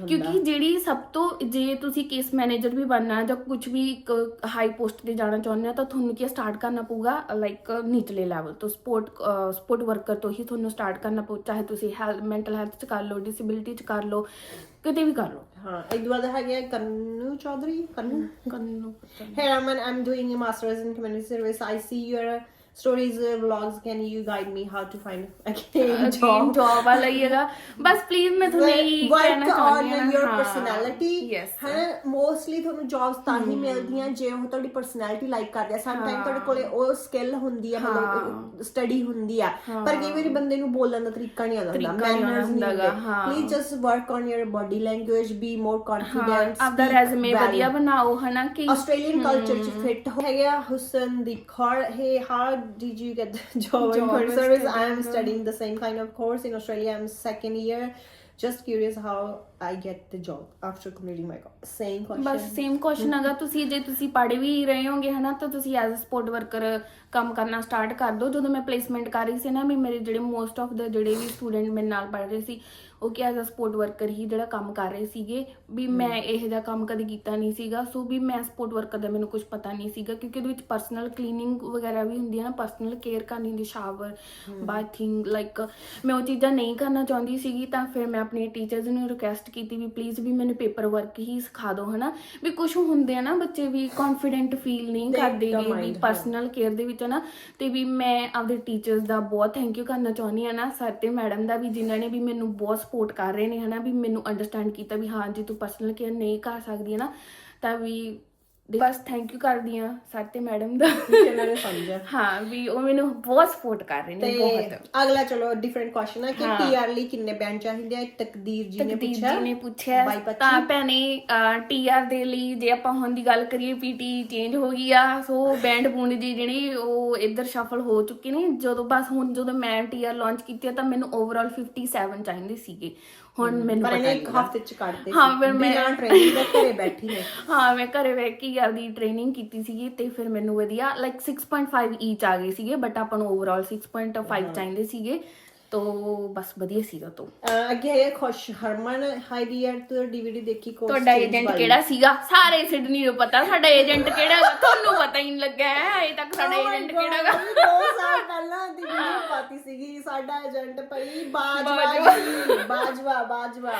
ਕਿਉਂਕਿ ਜਿਹੜੀ ਸਭ ਤੋਂ ਜੇ ਤੁਸੀਂ ਕੇਸ ਮੈਨੇਜਰ ਵੀ ਬਣਨਾ ਜਾਂ ਕੁਝ ਵੀ ਇੱਕ ਹਾਈ ਪੋਸਟ ਤੇ ਜਾਣਾ ਚਾਹੁੰਦੇ ਹੋ ਤਾਂ ਤੁਹਾਨੂੰ ਕੀ ਸਟਾਰਟ ਕਰਨਾ ਪਊਗਾ ਲਾਈਕ ਨੀਚਲੇ ਲੈਵਲ ਤੋਂ। ਸਪੋਰਟ ਸਪੋਰਟ ਵਰਕਰ ਤੋਂ ਹੀ ਤੁਹਾਨੂੰ ਸਟਾਰਟ ਕਰਨਾ ਪਊ ਚਾਹੇ ਤੁਸੀਂ ਹੈਲਥ ਮੈਂਟਲ ਹੈਲਥ ਚ ਕਰ ਲਓ ਡਿਸੇਬਿਲਿਟੀ ਚ ਕਰ ਲਓ ਕਿਤੇ ਵੀ ਕਰ ਲਓ ਹਾਂ ਇੱਕ ਬਾਅਦ ਹੈਗੇ Kannu Chaudhary Kannu Kannu Hey Raman, I'm doing a master's in community service. I see your stories, vlogs. Can you guide me how to find again again job? Job ਵਾਲਾ ਹੀ ਹੈਗਾ ਬਸ ਪਲੀਜ਼ ਮੈਂ ਤੁਹਾਨੂੰ ਇਹ ਕਹਿਣਾ ਚਾਹੁੰਦੀ on ਹਾਂ your ਹਾਂ, personality yes ਹੈ ਮੋਸਟਲੀ ਤੁਹਾਨੂੰ ਜੌਬਸ ਤਾਂ ਹੀ ਮਿਲਦੀਆਂ ਜੇ ਉਹ ਤੁਹਾਡੀ ਪਰਸਨੈਲਿਟੀ ਲਾਈਕ ਕਰਦੇ ਆ ਸਮ ਟਾਈਮ ਤੁਹਾਡੇ ਕੋਲੇ ਉਹ ਸਕਿੱਲ ਹੁੰਦੀ ਆ ਮਤਲਬ ਸਟੱਡੀ ਹੁੰਦੀ ਆ ਪਰ ਕਈ ਵਾਰੀ ਬੰਦੇ ਨੂੰ ਬੋਲਣ ਦਾ ਤਰੀਕਾ ਨਹੀਂ ਆਉਂਦਾ ਤਰੀਕਾ ਨਹੀਂ ਮੈਨਰਸ ਨਹੀਂ ਗਾ, ਹੁੰਦੇ ਹਾਂ। Please just work on your body language be more confident ਆਪਦਾ ਰੈਜ਼ੂਮੇ. ਵਧੀਆ ਬਣਾਓ ਹਨਾ ਕਿ Australian culture ਚ fit ਹੈਗੇ ਆ Husandeep Kaur hey how did you get the job in Job in service I am studying, studying the same kind of course in Australia I'm second year just curious how I get the job after completing my course same question ਬਸ same question ਹੈਗਾ ਤੁਸੀਂ ਜੇ ਤੁਸੀਂ ਪੜ੍ਹ ਵੀ ਰਹੇ ਹੋਗੇ ਹਨਾ ਤਾਂ ਤੁਸੀਂ ਐਜ਼ ਅ ਸਪੋਰਟ ਵਰਕਰ ਕੰਮ ਕਰਨਾ ਸਟਾਰਟ ਕਰ ਦਿਓ ਜਦੋਂ ਮੈਂ ਪਲੇਸਮੈਂਟ ਕਰ ਰਹੀ ਸੀ ਨਾ ਵੀ ਮੇਰੇ ਜਿਹੜੇ ਮੋਸਟ ਆਫ ਦਾ ਜਿਹੜੇ ਵੀ ਸਟੂਡੈਂਟ ਮੇਰੇ ਨਾਲ ਪੜ੍ਹ ਰਹੇ ਸੀ ਉਹ ਕਿ ਐਜ਼ ਅ ਸਪੋਰਟ ਵਰਕਰ ਹੀ ਜਿਹੜਾ ਕੰਮ ਕਰ ਰਹੇ ਸੀਗੇ ਵੀ ਮੈਂ ਇਹ ਜਿਹਾ ਕੰਮ ਕਦੇ ਕੀਤਾ ਨਹੀਂ ਸੀਗਾ ਸੋ ਵੀ ਮੈਂ ਸਪੋਰਟ ਵਰਕਰ ਦਾ ਮੈਨੂੰ ਕੁਝ ਪਤਾ ਨਹੀਂ ਸੀਗਾ ਕਿਉਂਕਿ ਉਹਦੇ ਵਿੱਚ ਪਰਸਨਲ ਕਲੀਨਿੰਗ ਵਗੈਰਾ ਵੀ ਹੁੰਦੀ ਹੈ ਨਾ ਪਰਸਨਲ ਕੇਅਰ ਕਰਨੀ ਹੁੰਦੀ ਸ਼ਾਵਰ ਬਾਥਿੰਗ ਲਾਈਕ ਮੈਂ ਉਹ ਚੀਜ਼ਾਂ ਨਹੀਂ ਕਰਨਾ ਚਾਹੁੰਦੀ ਸੀਗੀ ਤਾਂ ਫਿਰ ਮੈਂ ਆਪਣੇ ਟੀਚਰਸ ਨੂੰ ਰਿਕੁਐਸਟ ਕੀਤੀ ਵੀ ਪਲੀਜ਼ ਵੀ ਮੈਨੂੰ ਪੇਪਰ ਵਰਕ ਹੀ ਸਿਖਾ ਦਿਓ ਹਨਾ? ਵੀ ਕੁਝ ਹੁੰਦੇ ਆ ਨਾ ਬੱਚੇ ਵੀ ਕੌਨਫੀਡੈਂਟ ਫੀਲ ਨਹੀਂ They ਕਰਦੇ don't ਗੇ ਵੀ ਹਾਂ। ਪਰਸਨਲ ਕੇਅਰ ਦੇ ਵਿੱਚ ਨਾ ਤੇ ਵੀ ਮੈਂ ਆਪਦੇ ਟੀਚਰਸ ਦਾ ਬਹੁਤ ਥੈਂਕ ਯੂ ਕਰਨਾ ਚਾਹੁੰਦੀ ਆ ਨਾ ਸਰ ਤੇ ਮੈਡਮ ਦਾ ਵੀ ਜਿਨ੍ਹਾਂ ਨੇ ਵੀ ਮੈਨੂੰ ਬਹੁਤ ਸਪੋਰਟ ਕਰ ਰਹੇ ਨੇ ਹਨਾ, ਵੀ ਮੈਨੂੰ ਅੰਡਰਸਟੈਂਡ ਕੀਤਾ ਵੀ ਹਾਂ, ਜੇ ਤੂੰ ਪਰਸਨਲ ਕੇਅਰ ਨਹੀਂ ਕਰ ਸਕਦੀ ਹੈ ਨਾ, ਤਾਂ ਵੀ ਬਸ ਥੈਂਕ ਯੂ ਕਰਦੀ ਆ ਸਰ ਤੇ ਮੈਡਮ ਦਾ। ਇਹਨਾਂ ਨੇ ਸਮਝਿਆ। ਹਾਂ ਵੀ ਉਹ ਮੈਨੂੰ ਬਹੁਤ ਸਪੋਰਟ ਕਰ ਰਹੇ ਨੇ ਬਹੁਤ। ਅਗਲਾ ਚਲੋ ਡਿਫਰੈਂਟ ਕੁਐਸਚਨ ਹੈ। ਕਿ। ਟੀਆਰ ਲਈ ਕਿੰਨੇ ਬੈਂਡ ਚਾਹੀਦੇ ਆ? ਤਕਦੀਰ ਜੀ ਨੇ ਤਕਦੀਰ ਪੁੱਛਿਆ। ਜੀ ਨੇ ਪੁੱਛਿਆ। ਤਾਂ ਭੈਣੇ ਟੀਆਰ ਦੇ ਲਈ ਜੇ ਆਪਾਂ ਹੁਣ ਦੀ ਗੱਲ ਕਰੀਏ ਪੀਟੀ ਚੇਂਜ ਹੋ ਗਈ ਆ ਸੋ ਬੈਂਡ ਬੂੰਡ ਜੀ ਜਿਹੜੀ ਉਹ ਇੱਧਰ ਸ਼ਫਲ ਹੋ ਚੁੱਕੇ ਨੇ। ਜਦੋਂ ਬਸ ਹੁਣ ਜਦੋਂ ਮੈਂ ਟੀਆਰ ਲਾਂਚ ਕੀਤੀ ਆ ਤਾਂ ਮੈਨੂੰ ਓਵਰਆਲ 57 ਚਾਹੀਦੇ ਸੀਗੇ। ਹੁਣ ਮੈਨੂੰ ਪਰ ਪਤਾ ਨਹੀਂ ਇੱਕ। ਹਫ਼ਤੇ ਚ ਕੱਢਦੇ ਹਾਂ, ਫਿਰ ਮੈਂ- ਟ੍ਰੇਨਿੰਗ ਦੇ ਘਰੇ ਬੈਠੀ ਨੇ ਹਾਂ ਮੈਂ ਘਰੇ ਬਹਿ ਕੇ ਯਾਰ ਦੀ ਟ੍ਰੇਨਿੰਗ ਕੀਤੀ ਸੀਗੀ ਤੇ ਫਿਰ ਮੈਨੂੰ ਵਧੀਆ ਲਾਈਕ 6.5 ਈਚ ਆ ਗਏ ਸੀਗੇ ਬਟ ਆਪਾਂ ਨੂੰ ਓਵਰਆਲ 6.5 ਚਾਹੀਦੇ ਸੀਗੇ। ਤੋ ਬਸ ਵਧੀਆ ਸੀਗਾ ਤੋ ਅਹ ਅੱਗੇ ਹੈ ਖੁਸ਼ ਹਰਮਨ ਹਾਈ ਡੀਅਰ ਤੂੰ ਡੀਵੀਡੀ ਦੇਖੀ ਕੋਰਸ ਤੁਹਾਡਾ ਏਜੰਟ ਕਿਹੜਾ ਸੀਗਾ ਸਾਰੇ ਸਿਡਨੀ ਨੂੰ ਪਤਾ ਸਾਡਾ ਏਜੰਟ ਕਿਹੜਾ ਹੈਗਾ ਤੁਹਾਨੂੰ ਪਤਾ ਹੀ ਨਹੀਂ ਲੱਗਾ ਹੈ ਅਜੇ ਤੱਕ ਸਾਡਾ Oh ਏਜੰਟ ਕਿਹੜਾ ਹੈਗਾ ਦੋ ਸਾਲ ਪਹਿਲਾਂ ਦੀ ਵੀਡੀਓ ਪਾਤੀ ਸੀਗੀ ਸਾਡਾ ਏਜੰਟ ਭਾਈ ਬਾਜਵਾ ਬਾਜਵਾ। ਜੀ ਬਾਜਵਾ ਬਾਜਵਾ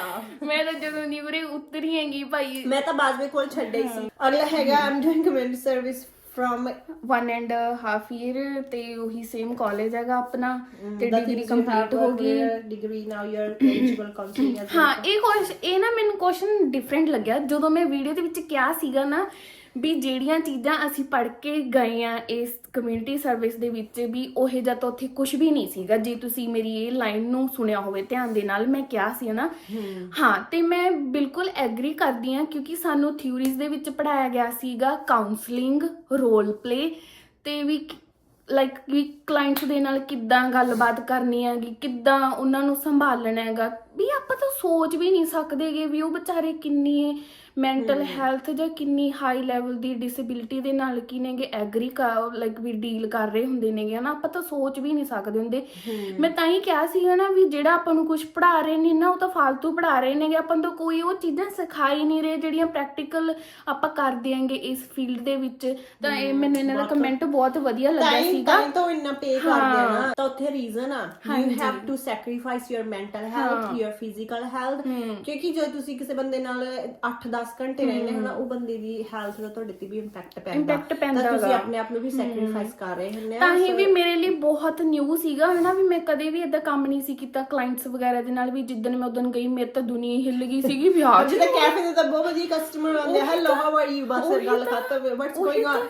ਮੈਂ ਤਾਂ ਜਦੋਂ ਦੀ ਉਰੇ ਉਤਰੀ ਹੈਗੀ ਭਾਈ ਮੈਂ ਤਾਂ ਬਾਜਵੇ ਕੋਲ ਛੱਡਿਆ ਹੀ ਸੀ ਅਗਲਾ ਹੈਗਾ I'm doing community service from one and half year ਤੇ ਉਹੀ ਸੇਮ ਕਾਲਜ ਹੈਗਾ ਆਪਣਾ ਤੇ ਡਿਗਰੀ ਕੰਪਲੀਟ ਹੋ ਗਈ। Degree now you are eligible counselling ਹਾਂ ਇਹ ਕੁਐਸਚਨ ਇਹ ਨਾ ਮੈਨੂੰ ਕੁਐਸਚਨ ਡਿਫਰੈਂਟ ਲੱਗਿਆ। ਜਦੋਂ ਮੈਂ ਵੀਡੀਓ ਦੇ ਵਿੱਚ ਕਿਹਾ ਸੀਗਾ ਨਾ ਵੀ ਜਿਹੜੀਆਂ ਚੀਜ਼ਾਂ ਅਸੀਂ ਪੜ੍ਹ ਕੇ ਗਏ ਆ ਇਸ ਕਮਿਊਨਿਟੀ ਸਰਵਿਸ ਦੇ ਵਿੱਚ ਵੀ ਉਹ ਜਿਹਾ ਤਾਂ ਉੱਥੇ ਕੁਝ ਵੀ ਨਹੀਂ ਸੀਗਾ। ਜੇ ਤੁਸੀਂ ਮੇਰੀ ਇਹ ਲਾਈਨ ਨੂੰ ਸੁਣਿਆ ਹੋਵੇ ਧਿਆਨ ਦੇ ਨਾਲ ਮੈਂ ਕਿਹਾ ਸੀ ਨਾ ਹਾਂ। ਤੇ ਮੈਂ ਬਿਲਕੁਲ ਐਗਰੀ ਕਰਦੀ ਆ ਕਿਉਂਕਿ ਸਾਨੂੰ ਥਿਊਰੀਜ਼ ਦੇ ਵਿੱਚ ਪੜਾਇਆ ਗਿਆ ਸੀਗਾ ਕਾਉਂਸਲਿੰਗ ਰੋਲ ਪਲੇ ਤੇ ਵੀ ਲਾਈਕ ਵੀ ਕਲਾਇੰਟਸ ਦੇ ਨਾਲ ਕਿੱਦਾਂ ਗੱਲਬਾਤ ਕਰਨੀ ਹੈਗੀ ਕਿੱਦਾਂ ਉਹਨਾਂ ਨੂੰ ਸੰਭਾਲਣਾ ਹੈਗਾ। ਵੀ ਆਪਾਂ ਤਾਂ ਸੋਚ ਵੀ ਨਹੀਂ ਸਕਦੇਗੇ ਵੀ ਉਹ ਵਿਚਾਰੇ ਕਿੰਨੀ ਮੈਂਟਲ ਹੈਲਥ ਜਾਂ ਕਿੰਨੀ ਹਾਈ ਲੈਵਲ ਦੀ ਡਿਸੇਬਿਲਿਟੀ ਦੇ ਨਾਲ ਕੀ ਨੇਗੇ? ਐਗਰੀ ਲਾਈਕ ਵੀ ਡੀਲ ਕਰ ਰਹੇ ਹੁੰਦੇ ਨੇਗੇ ਨਾ ਆਪਾਂ ਤਾਂ ਸੋਚ ਵੀ ਨਹੀਂ ਸਕਦੇ ਹੁੰਦੇ। ਮੈਂ ਤਾਂ ਹੀ ਕਿਹਾ ਸੀਗਾ ਨਾ ਵੀ ਜਿਹੜਾ ਆਪਾਂ ਨੂੰ ਕੁਝ ਪੜਾ ਰਹੇ ਨੇ ਨਾ ਉਹ ਤਾਂ ਫालतू ਪੜਾ ਰਹੇ ਨੇਗੇ। ਆਪਾਂ ਨੂੰ ਤਾਂ ਕੋਈ ਉਹ ਚੀਜ਼ਾਂ ਸਿਖਾਈ ਨਹੀਂ ਰਹੇ ਜਿਹੜੀਆਂ ਪ੍ਰੈਕਟੀਕਲ ਆਪਾਂ ਕਰ ਦਿਆਂਗੇ ਇਸ ਫੀਲਡ ਦੇ ਵਿੱਚ। ਤਾਂ ਇਹ ਮੈਨੂੰ ਇਹਨਾਂ ਦਾ ਕਮੈਂਟ ਬਹੁਤ ਵਧੀਆ ਲੱਗਿਆ ਸੀਗਾ। ਟਾਈਮ ਤੋਂ ਇੰਨਾ ਪੇ ਕਰਦੇ ਆ ਨਾ। ਤਾਂ ਉੱਥੇ ਰੀਜ਼ਨ ਆ। You. Have to sacrifice your mental health. Your physical health. ਕਿਉਂਕਿ ਜੇ ਤੁਸੀਂ ਕਿਸੇ ਬੰਦੇ ਨਾਲ 8-10 ਘੰਟੇ ਰਹਿੰਦੇ ਹੋ। ਨਾ ਉਹ ਬੰਦੇ ਦੀ ਹੈਲਥ ਦਾ ਤੁਹਾਡੇ ਤੇ ਵੀ ਇੰਪੈਕਟ ਪੈਂਦਾ। ਪੈਂਦਾ ਤਾਂ ਤੁਸੀਂ। ਆਪਣੇ ਆਪ ਨੂੰ ਵੀ ਸੈਕਰੀਫਾਈਸ ਕਰ ਰਹੇ ਹੁੰਦੇ ਆ ਤਾਂ ਹੀ ਵੀ ਮੇਰੇ ਲਈ ਬਹੁਤ ਨਿਊ ਸੀਗਾ ਹਨਾ ਵੀ ਮੈਂ ਕਦੇ ਵੀ ਇਦਾਂ ਕੰਮ ਨਹੀਂ ਸੀ ਕੀਤਾ ਕਲਾਇੰਟਸ ਵਗੈਰਾ ਦੇ ਨਾਲ ਵੀ ਜਿੱਦਣ ਮੈਂ ਉਦੋਂ ਗਈ ਮੇਰੇ ਤਾਂ ਦੁਨੀਆ ਹੀ ਹਿੱਲ ਗਈ ਸੀਗੀ ਵੀ ਹਾਂ ਜਿੱਦਾਂ ਕੈਫੇ ਦੇ ਤਾਂ ਬਹੁਤ ਵਧੀਆ ਕਸਟਮਰ ਆਉਂਦੇ ਹੈਲੋ ਹਾਊ ਆਰ ਯੂ ਬਸ ਗੱਲ ਖਤਮ ਵਾਟਸ ਗੋਇੰਗ ਔਨ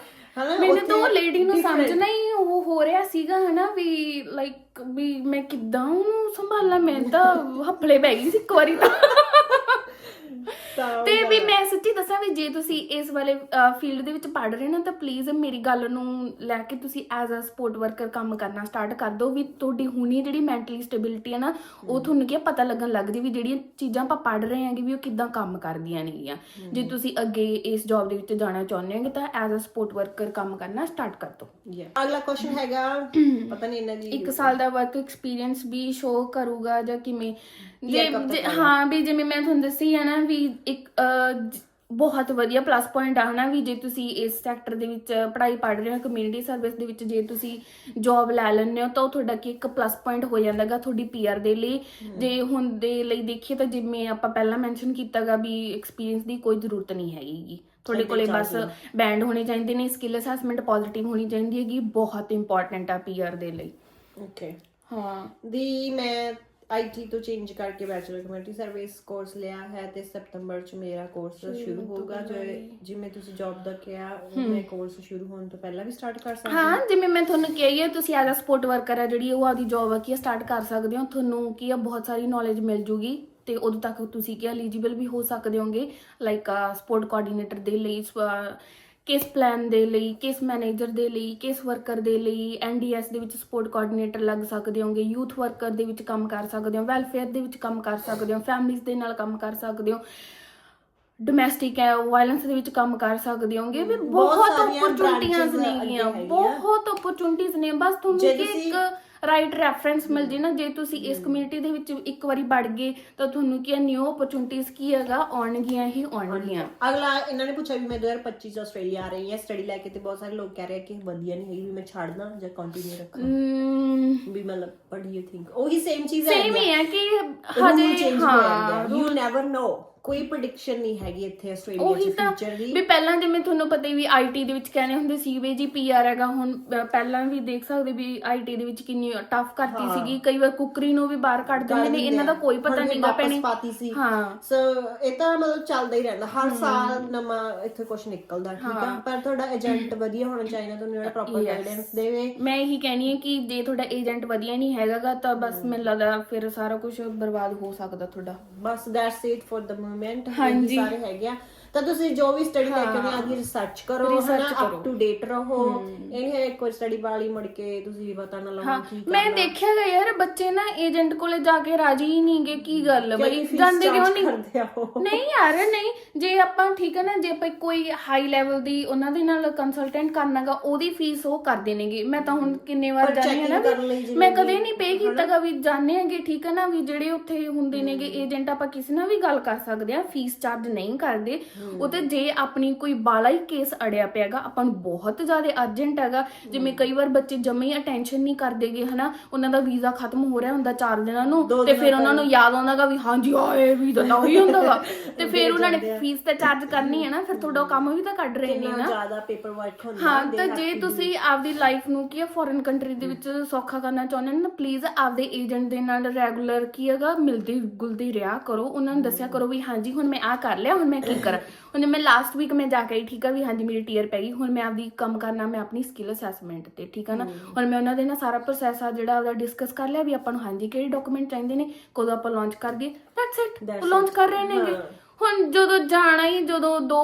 ਮੈਨੂੰ ਤਾਂ ਉਹ ਲੇਡੀ ਨੂੰ ਸਮਝਣਾ ਹੀ ਉਹ ਹੋ ਰਿਹਾ ਸੀਗਾ ਹਨਾ ਵੀ ਲਾਈਕ ਵੀ ਮੈਂ ਕਿੱਦਾਂ ਉਹਨੂੰ ਸੰਭਾਲਾਂ ਮੈਂ ਤਾਂ ਹੱਫਲੇ ਬਹਿ ਗਈ ਸੀ ਇੱਕ ਵਾਰੀ ਤਾਂ। ਤਾਂ ਵੀ ਮੈਂ ਸੱਚੀ ਦੱਸਾਂ ਵੀ ਜੇ ਤੁਸੀਂ ਇਸ ਵਾਲੇ ਫੀਲਡ ਦੇ ਵਿੱਚ ਪੜ ਰਹੇ ਨਾ ਤਾਂ ਪਲੀਜ਼ ਮੇਰੀ ਗੱਲ ਨੂੰ ਲੈ ਕੇ ਤੁਸੀਂ ਐਜ਼ ਅ ਸਪੋਰਟ ਵਰਕਰ ਕੰਮ ਕਰਨਾ ਸਟਾਰਟ ਕਰ ਦਿਓ ਵੀ ਤੁਹਾਡੀ ਹੁਣੀ ਜਿਹੜੀ ਮੈਂਟਲੀ ਸਟੇਬਿਲਿਟੀ ਹੈ ਨਾ ਉਹ ਤੁਹਾਨੂੰ ਕੀ ਪਤਾ ਲੱਗਣ ਲੱਗਦੀ ਵੀ ਜਿਹੜੀਆਂ ਚੀਜ਼ਾਂ ਆਪਾਂ ਪੜ ਰਹੇ ਹਾਂਗੇ ਵੀ ਉਹ ਕਿੱਦਾਂ ਕੰਮ ਕਰਦੀਆਂ ਨੇਗੀਆਂ। ਜੇ ਤੁਸੀਂ ਅੱਗੇ ਇਸ ਜੌਬ ਦੇ ਵਿੱਚ ਜਾਣਾ ਚਾਹੁੰਦੇ ਹੋਗੇ ਤਾਂ ਐਜ਼ ਅ ਸਪੋਰਟ ਵਰਕਰ ਕੰਮ ਕਰਨਾ ਸਟਾਰਟ ਕਰ ਦਿਓ. ਅਗਲਾ ਕੁਐਸਚਨ ਹੈਗਾ ਪਤਾ ਨਹੀਂ ਇਹਨਾਂ ਦੀ ਇੱਕ ਸਾਲ ਦਾ ਵਰਕ ਐਕਸਪੀਰੀਅੰਸ ਵੀ ਸ਼ੋ ਕਰੂਗਾ ਜਾਂ ਕਿਵੇਂ? ਜੇ- ਹਾਂ ਵੀ ਜਿਵੇਂ ਮੈਂ ਤੁਹਾਨੂੰ ਦੱਸੀ ਹੈ ਨਾ ਵੀ ਇੱਕ ਬਹੁਤ ਵਧੀਆ ਪਲੱਸ ਪੁਆਇੰਟ ਆ ਹਨਾ? ਵੀ ਜੇ ਤੁਸੀਂ ਇਸ ਸੈਕਟਰ ਦੇ ਵਿੱਚ ਪੜ੍ਹਾਈ ਪੜ੍ਹ ਰਹੇ ਹੋ ਕਮਿਊਨਿਟੀ ਸਰਵਿਸ ਦੇ ਵਿੱਚ ਜੇ ਤੁਸੀਂ ਜੌਬ ਲੈ ਲੈਂਦੇ ਹੋ ਤਾਂ ਉਹ ਤੁਹਾਡਾ ਕੀ ਇੱਕ ਪਲੱਸ ਪੁਆਇੰਟ ਹੋ ਜਾਂਦਾਗਾ ਤੁਹਾਡੀ ਪੀਆਰ ਦੇ ਲਈ? ਜੇ ਹੁਣ ਦੇ ਲਈ ਦੇਖੀਏ ਤਾਂ ਜਿਵੇਂ ਆਪਾਂ ਪਹਿਲਾਂ ਮੈਂਸ਼ਨ ਕੀਤਾਗਾ ਵੀ ਐਕਸਪੀਰੀਅੰਸ ਦੀ ਕੋਈ ਜ਼ਰੂਰਤ ਨਹੀਂ ਹੈਗੀ ਤੁਹਾਡੇ ਕੋਲੇ ਬਸ ਬੈਂਡ ਹੋਣੇ ਚਾਹੀਦੇ ਨੇ ਸਕਿੱਲ ਅਸੈਸਮੈਂਟ ਪੋਜ਼ਿਟਿਵ ਹੋਣੀ ਚਾਹੀਦੀ ਹੈਗੀ ਬਹੁਤ ਇੰਪੋਰਟੈਂਟ ਆ ਪੀਆਰ ਦੇ ਲਈ। ਓਕੇ ਹਾਂ। ਦੀ ਮੈਂ ਆਈਟੀ ਤੋਂ ਚੇਂਜ ਕਰਕੇ ਬੈਚਲਰ ਕਮਿਊਨਿਟੀ ਸਰਵਿਸ ਕੋਰਸ ਲਿਆ ਹੈ ਤੇ ਸਤੰਬਰ ਚ ਮੇਰਾ ਕੋਰਸ ਸ਼ੁਰੂ ਹੋਊਗਾ। ਜੋ ਜਿਵੇਂ ਤੁਸੀਂ ਜੌਬ ਦਾ ਕਿਹਾ ਮੈਂ ਕੋਰਸ ਸ਼ੁਰੂ ਹੋਣ ਤੋਂ ਪਹਿਲਾਂ ਵੀ ਸਟਾਰਟ ਕਰ ਸਕਦੀ ਹਾਂ ਜਿਵੇਂ ਮੈਂ ਤੁਹਾਨੂੰ ਕਿਹਾ ਹੀ ਹੈ ਤੁਸੀਂ ਐਜ਼ ਅ ਸਪੋਰਟ ਵਰਕਰ ਆ ਜਿਹੜੀ ਉਹ ਆਪਦੀ ਜੌਬ ਆ ਕੀ ਸਟਾਰਟ ਕਰ ਸਕਦੇ ਹੋ। ਤੁਹਾਨੂੰ ਕੀ ਆ ਬਹੁਤ ਸਾਰੀ ਨੌਲੇਜ ਮਿਲ ਜੂਗੀ ਤੇ ਉਦੋਂ ਤੱਕ ਤੁਸੀਂ ਕੀ ਐਲੀਜੀਬਲ ਵੀ ਹੋ ਸਕਦੇ ਹੋਗੇ ਲਾਈਕ ਸਪੋਰਟ ਕੋਆਰਡੀਨੇਟਰ ਦੇ ਲਈ ਕਿਸ ਪਲਾਨ ਦੇ ਲਈ ਕਿਸ ਮੈਨੇਜਰ ਦੇ ਲਈ ਕਿਸ ਵਰਕਰ ਦੇ ਲਈ ਐਨਡੀਐਸ ਦੇ ਵਿੱਚ ਸਪੋਰਟ ਕੋਆਰਡੀਨੇਟਰ ਲੱਗ ਸਕਦੇ ਹੋਗੇ ਯੂਥ ਵਰਕਰ ਦੇ ਵਿੱਚ ਕੰਮ ਕਰ ਸਕਦੇ ਹੋ ਵੈਲਫੇਅਰ ਦੇ ਵਿੱਚ ਕੰਮ ਕਰ ਸਕਦੇ ਹੋ ਫੈਮਿਲੀਜ਼ ਦੇ ਨਾਲ ਕੰਮ ਕਰ ਸਕਦੇ ਹੋ ਡੋਮੈਸਟਿਕ ਹੈ ਵਾਇਲੈਂਸ ਦੇ ਵਿੱਚ ਕੰਮ ਕਰ ਸਕਦੇ ਹੋਗੇ ਵੀ ਬਹੁਤ ਸਾਰੀਆਂ branches ਅੱਗੇ ਹੈਗੀਆਂ। ਬਹੁਤ ਓਪਰਚੁਨਿਟੀਆਂ ਨੇ ਬਸ ਤੁਹਾਨੂੰ ਜੇ ਕਿ ਤੁਸੀਂ- ਇੱਕ ਰਾਈਟ ਰੈਫਰੈਂਸ ਮਿਲ ਜੇ ਨਾ ਜੇ ਤੁਸੀਂ ਇਸ ਕਮਿਊਨਿਟੀ ਦੇ ਵਿੱਚ ਇੱਕ ਵਾਰੀ ਵੜ ਗਏ ਤਾਂ ਤੁਹਾਨੂੰ ਕੀ ਨਿਊ ਓਪਰਚੁਨਿਟੀਆਂ ਕੀ ਹੈਗਾ? ਆਉਣਗੀਆਂ ਹੀ ਆਉਣਗੀਆਂ। ਅਗਲਾ ਇਹਨਾਂ ਨੇ ਪੁੱਛਿਆ ਵੀ ਮੈਂ 2025 ਚ ਆਸਟ੍ਰੇਲੀਆ ਆ ਰਹੀ ਹਾਂ ਸਟੱਡੀ ਲੈ ਕੇ ਤੇ ਬਹੁਤ ਸਾਰੇ ਲੋਕ ਕਹਿ ਰਹੇ ਕਿ ਵਧੀਆ ਨਹੀਂ ਹੈਗੀ ਵੀ ਮੈਂ ਛੱਡ ਦਾਂ ਜਾਂ ਕੰਟੀਨਿਊ ਰੱਖਾਂ। ਵੀ ਮਤਲਬ you think? ਉਹੀ ਸੇਮ ਚੀਜ਼ ਹੈ ਸੇਮ ਹੀ ਹੈ ਕਿ ਹਜੇ ਹਾਂ ਯੂ ਨੈਵਰ ਨੋ ਕੋਈ ਪ੍ਰੈਡਿਕਸ਼ਨ ਨਹੀਂ ਹੈਗੀ ਇੱਥੇ ਆਸਟ੍ਰੇਲੀਆ ਉਹੀ ਚ ਤਾਂ ਫਿਊਚਰ ਦੀ। ਵੀ ਪਹਿਲਾਂ ਜਿਵੇਂ ਤੁਹਾਨੂੰ ਪਤਾ ਹੀ ਵੀ ਆਈਟੀ ਦੇ ਵਿੱਚ ਕਹਿੰਦੇ ਹੁੰਦੇ ਸੀ ਵੀ ਜੀ ਪੀਆਰ ਹੈਗਾ ਹੁਣ ਅਹ ਪਹਿਲਾਂ ਵੀ ਦੇਖ ਸਕਦੇ ਵੀ ਆਈਟੀ ਦੇ ਵਿੱਚ ਕਿੰਨੀ ਟਫ ਕਰਤੀ ਸੀਗੀ। ਕਈ ਵਾਰ ਕੁਕਰੀ ਨੂੰ ਵੀ ਬਾਹਰ ਕੱਢ ਦਿੰਦੇ ਨੇ ਇਹਨਾਂ ਦਾ ਕੋਈ ਪਤਾ ਨਹੀਂਗਾ ਵਾਪਸ ਪੈਣੇ ਪਾਤੀ ਸੀ। ਹਾਂ। ਸੋ ਇਹ ਤਾਂ ਮਤਲਬ ਚੱਲਦਾ ਹੀ ਰਹਿੰਦਾ। ਹਰ ਸਾਲ ਨਵਾਂ ਇੱਥੇ ਕੁਝ ਨਿਕਲਦਾ ਠੀਕ ਆ? ਪਰ ਤੁਹਾਡਾ ਏਜੰਟ ਵਧੀਆ ਹੋਣਾ ਚਾਹੀਦਾ ਤੁਹਾਨੂੰ ਜਿਹੜਾ ਪ੍ਰੋਪਰ ਗਾਈਡੈਂਸ ਦੇਵੇ। ਮੈਂ ਇਹੀ ਕਹਿਣੀ ਹੈ ਕਿ ਜੇ ਤੁਹਾਡਾ ਏਜੰਟ ਵਧੀਆ ਨਹੀਂ ਹੈਗਾਗਾ ਤਾਂ ਬਸ ਮੈਨੂੰ ਲੱਗਦਾ ਫਿਰ ਸਾਰਾ ਕੁਝ ਬਰਬਾਦ ਹੋ ਸਕਦਾ ਤੁਹਾਡਾ। ਬਸ that's it for the movement ਹਾਂਜੀ। ਸਾਰੇ ਹੈਗੇ ਆ। ਤਾਂ ਤੁਸੀਂ ਜੋ ਵੀ ਸਟੱਡੀ ਲੈ ਕੇ ਆਉਂਦੇ ਆ ਆਦੀ ਰਿਸਰਚ ਕਰੋ ਹਨਾ ਅਪ ਟੂ ਡੇਟ ਰਹੋ। ਇਹ ਹੈ ਕੋਈ ਸਟੱਡੀ ਵਾਲੀ ਮੁੜ ਕੇ ਤੁਸੀਂ ਪਤਾ ਨਾ ਲਾਓ ਕੀ ਮੈਂ ਦੇਖਿਆ ਗਿਆ ਯਾਰ ਬੱਚੇ ਨਾ ਏਜੰਟ ਕੋਲੇ ਜਾ ਕੇ ਰਾਜੀ ਹੀ ਨਹੀਂਗੇ ਕੀ ਗੱਲ ਬਈ ਜਾਂਦੇ ਕਿਉਂ ਨਹੀਂ? ਨਹੀਂ ਯਾਰ ਨਹੀਂ। ਜੇ ਆਪਾਂ ਠੀਕ ਹੈ ਨਾ ਜੇ ਆਪਾਂ ਕੋਈ ਹਾਈ ਲੈਵਲ ਦੀ ਉਹਨਾਂ ਦੇ ਨਾਲ ਕੰਸਲਟੈਂਟ ਕਰਨਾਗਾ ਉਹਦੀ ਫੀਸ ਉਹ ਕਰਦੇ ਨੇਗੇ ਮੈਂ ਤਾਂ ਹੁਣ ਕਿੰਨੇ ਵਾਰ ਜਾਣੀ ਹੈ ਨਾ ਮੈਂ ਕਦੇ ਨਹੀਂ ਪੇ ਕੀਤਾਗਾ ਵੀ ਜਾਣੇ ਹੈਗੇ ਠੀਕ ਹੈ ਨਾ ਵੀ ਜਿਹੜੇ ਉੱਥੇ ਹੁੰਦੇ ਨੇਗੇ ਏਜੰਟ ਆਪਾਂ ਕਿਸੇ ਨਾਲ ਵੀ ਗੱਲ ਕਰ ਸਕਦੇ ਆ ਫੀਸ ਚਾਰਜ ਨਹੀਂ ਕਰਦੇ। ਉਹ ਤੇ ਜੇ ਆਪਣੀ ਕੋਈ ਬਾਲਾ ਹੀ ਕੇਸ ਅੜਿਆ ਪਿਆਗਾ ਆਪਾਂ ਨੂੰ ਬਹੁਤ ਜ਼ਿਆਦਾ ਅਰਜੈਂਟ ਹੈਗਾ। ਜਿਵੇਂ ਕਈ ਵਾਰ ਬੱਚੇ ਜਮੇ ਹੀ ਅਟੈਂਸ਼ਨ ਨਹੀਂ ਕਰਦੇਗੇ ਹਨਾ? ਉਹਨਾਂ ਦਾ ਵੀਜ਼ਾ ਖਤਮ ਹੋ ਰਿਹਾ ਹੁੰਦਾ ਚਾਰ ਦਿਨਾਂ ਨੂੰ ਤੇ ਫਿਰ ਉਹਨਾਂ ਨੂੰ ਯਾਦ ਆਉਂਦਾਗਾ ਵੀ ਹਾਂਜੀ ਆਏ ਵੀਜ਼ਾ ਤਾਂ ਉਹੀ ਹੁੰਦਾਗਾ ਤੇ ਫਿਰ ਉਹਨਾਂ ਨੇ ਫੀਸ ਤਾਂ ਚਾਰਜ ਕਰਨੀ ਹੈ ਨਾ ਫਿਰ ਤੁਹਾਡਾ ਕੰਮ ਵੀ ਤਾਂ ਕੱਢ ਰਹੇ ਨੇ ਨਾ ਜ਼ਿਆਦਾ ਪੇਪਰ ਵਰਕ ਹੁੰਦਾ ਹਾਂ ਤਾਂ ਜੇ ਤੁਸੀਂ ਆਪਦੀ ਲਾਈਫ ਨੂੰ ਕੀ ਹੈ ਫੋਰਨ ਕੰਟਰੀ ਦੇ ਵਿੱਚ ਸੌਖਾ ਕਰਨਾ ਚਾਹੁੰਦੇ ਹੋ ਨਾ ਪਲੀਜ਼ ਆਪਦੇ ਏਜੰਟ ਦੇ ਨਾਲ ਰੈਗੂਲਰ ਕੀ ਹੈਗਾ ਮਿਲਦੀ ਗੁਲਦੀ ਰਿਹਾ ਕਰੋ। ਉਹਨਾਂ ਨੂੰ ਦੱਸਿਆ ਕਰੋ ਵੀ ਹਾਂਜੀ ਹੁਣ ਮੈਂ ਆ ਕਰ ਲਿਆ ਹੁਣ ਮੈਂ ਕੀ ਕਰਾਂ। ਹੁਣ ਮੈਂ ਲਾਸਟ ਵੀਕ ਮੈਂ ਜਾ ਕੇ ਆਈ ਠੀਕ ਆ ਵੀ ਹਾਂਜੀ ਮੇਰੀ ਟੀਅਰ ਪੈ ਗਈ ਹੁਣ ਮੈਂ ਆਪਦੀ ਕੰਮ ਕਰਨਾ ਮੈਂ ਆਪਣੀ ਸਕਿੱਲ ਅਸੈਸਮੈਂਟ ਤੇ ਠੀਕ ਆ ਨਾ? ਹੁਣ ਮੈਂ ਉਹਨਾਂ ਦੇ ਨਾਲ ਸਾਰਾ ਪ੍ਰੋਸੈਸ ਆ ਜਿਹੜਾ ਉਹਦਾ ਡਿਸਕਸ ਕਰ ਲਿਆ ਵੀ ਆਪਾਂ ਨੂੰ ਹਾਂਜੀ ਕਿਹੜੇ ਡਾਕੂਮੈਂਟ ਚਾਹੀਦੇ ਨੇ ਕਦੋਂ ਆਪਾਂ ਲਾਂਚ ਕਰ ਗਏ ਦੈਟਸ ਇਟ ਲਾਂਚ ਕਰ ਰਹੇ ਨੇਗੇ। ਹੁਣ ਜਦੋਂ ਜਾਣਾ ਹੀ ਜਦੋਂ 2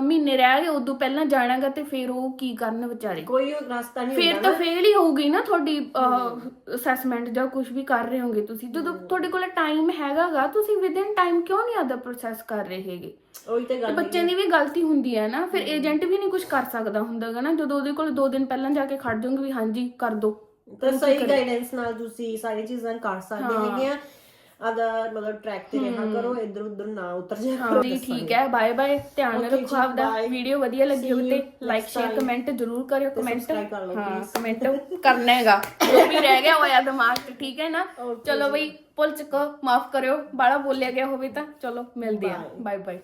ਮਹੀਨੇ ਰਹਿ ਗਏ ਉਦੋਂ ਪਹਿਲਾਂ ਜਾਣਾਗਾ ਤੇ ਫਿਰ ਉਹ ਕੀ ਕਰਨ ਵਿਚਾਰੇ? ਕੋਈ ਉਹ ਰਸਤਾ ਨਹੀਂ ਫਿਰ ਤਾਂ ਫੇਲ ਹੀ ਹੋਊਗੀ ਨਾ ਤੁਹਾਡੀ ਅਸੈਸਮੈਂਟ ਜਾਂ ਕੁਝ ਵੀ ਕਰ ਰਹੇ ਹੋਗੇ ਤੁਸੀਂ। ਜਦੋਂ ਤੁਹਾਡੇ ਕੋਲ ਟਾਈਮ ਹੈਗਾਗਾ ਤੁਸੀਂ ਵਿਦਿਨ ਟਾਈਮ ਕਿਉਂ ਨਹੀਂ ਆਦਾ ਪ੍ਰੋਸੈਸ ਕਰ ਰਹੇ ਹੈਗੇ? ਉਹੀ ਤੇ ਤੇ ਗੱਲ ਬੱਚਿਆਂ ਦੀ ਵੀ ਗਲਤੀ ਹੁੰਦੀ ਹੈ ਨਾ ਫਿਰ ਏਜੰਟ ਵੀ ਨਹੀਂ ਕੁਝ ਕਰ ਸਕਦਾ ਹੁੰਦਾਗਾ ਨਾ। ਜਦੋਂ ਉਹਦੇ ਕੋਲ 2 ਦਿਨ ਪਹਿਲਾਂ ਜਾ ਕੇ ਖੜ ਜਾਓਗੇ ਵੀ ਹਾਂਜੀ ਕਰ ਦੋ। ਤਾਂ ਸਹੀ ਗਾਈਡੈਂਸ ਨਾਲ ਤੁਸੀਂ ਸਾਰੀ ਚੀਜ਼ਾਂ ਕਰ ਸਕਦੇ ਹੈਗੇ ਆ। ਆਦਾ ਮਤਲਬ ਟਰੈਕ ਤੇ ਰਹਿਣਾ ਕਰੋ ਇੱਧਰ ਉੱਧਰ ਨਾ ਉਤਰ ਜਾ ਕਰੋ। ਜੀ ਠੀਕ ਹੈ ਬਾਏ ਬਾਏ ਧਿਆਨ ਰੱਖੋ ਆਪਦਾ. ਵੀਡੀਓ ਵਧੀਆ ਲੱਗੀ ਹੋਵੇ ਤੇ ਲਾਈਕ ਸ਼ੇਅਰ. ਕਮੈਂਟ ਜ਼ਰੂਰ ਕਰਿਓ ਕਮੈਂਟ subscribe ਕਰ ਲਓ, ਹਾਂ please. ਕਮੈਂਟ ਕਰਨਾ ਹੈਗਾ। ਜੋ ਵੀ ਰਹਿ ਗਿਆ ਹੋਇਆ ਦਿਮਾਗ 'ਚ ਠੀਕ ਹੈ ਨਾ? ਚਲੋ ਬਈ ਭੁੱਲ ਚੁੱਕੋ ਮਾਫ ਕਰਿਓ। ਬਾਲਾ ਬੋਲਿਆ ਗਿਆ ਹੋਵੇ ਤਾਂ ਚਲੋ ਮਿਲਦੇ ਆ ਬਾਏ ਬਾਏ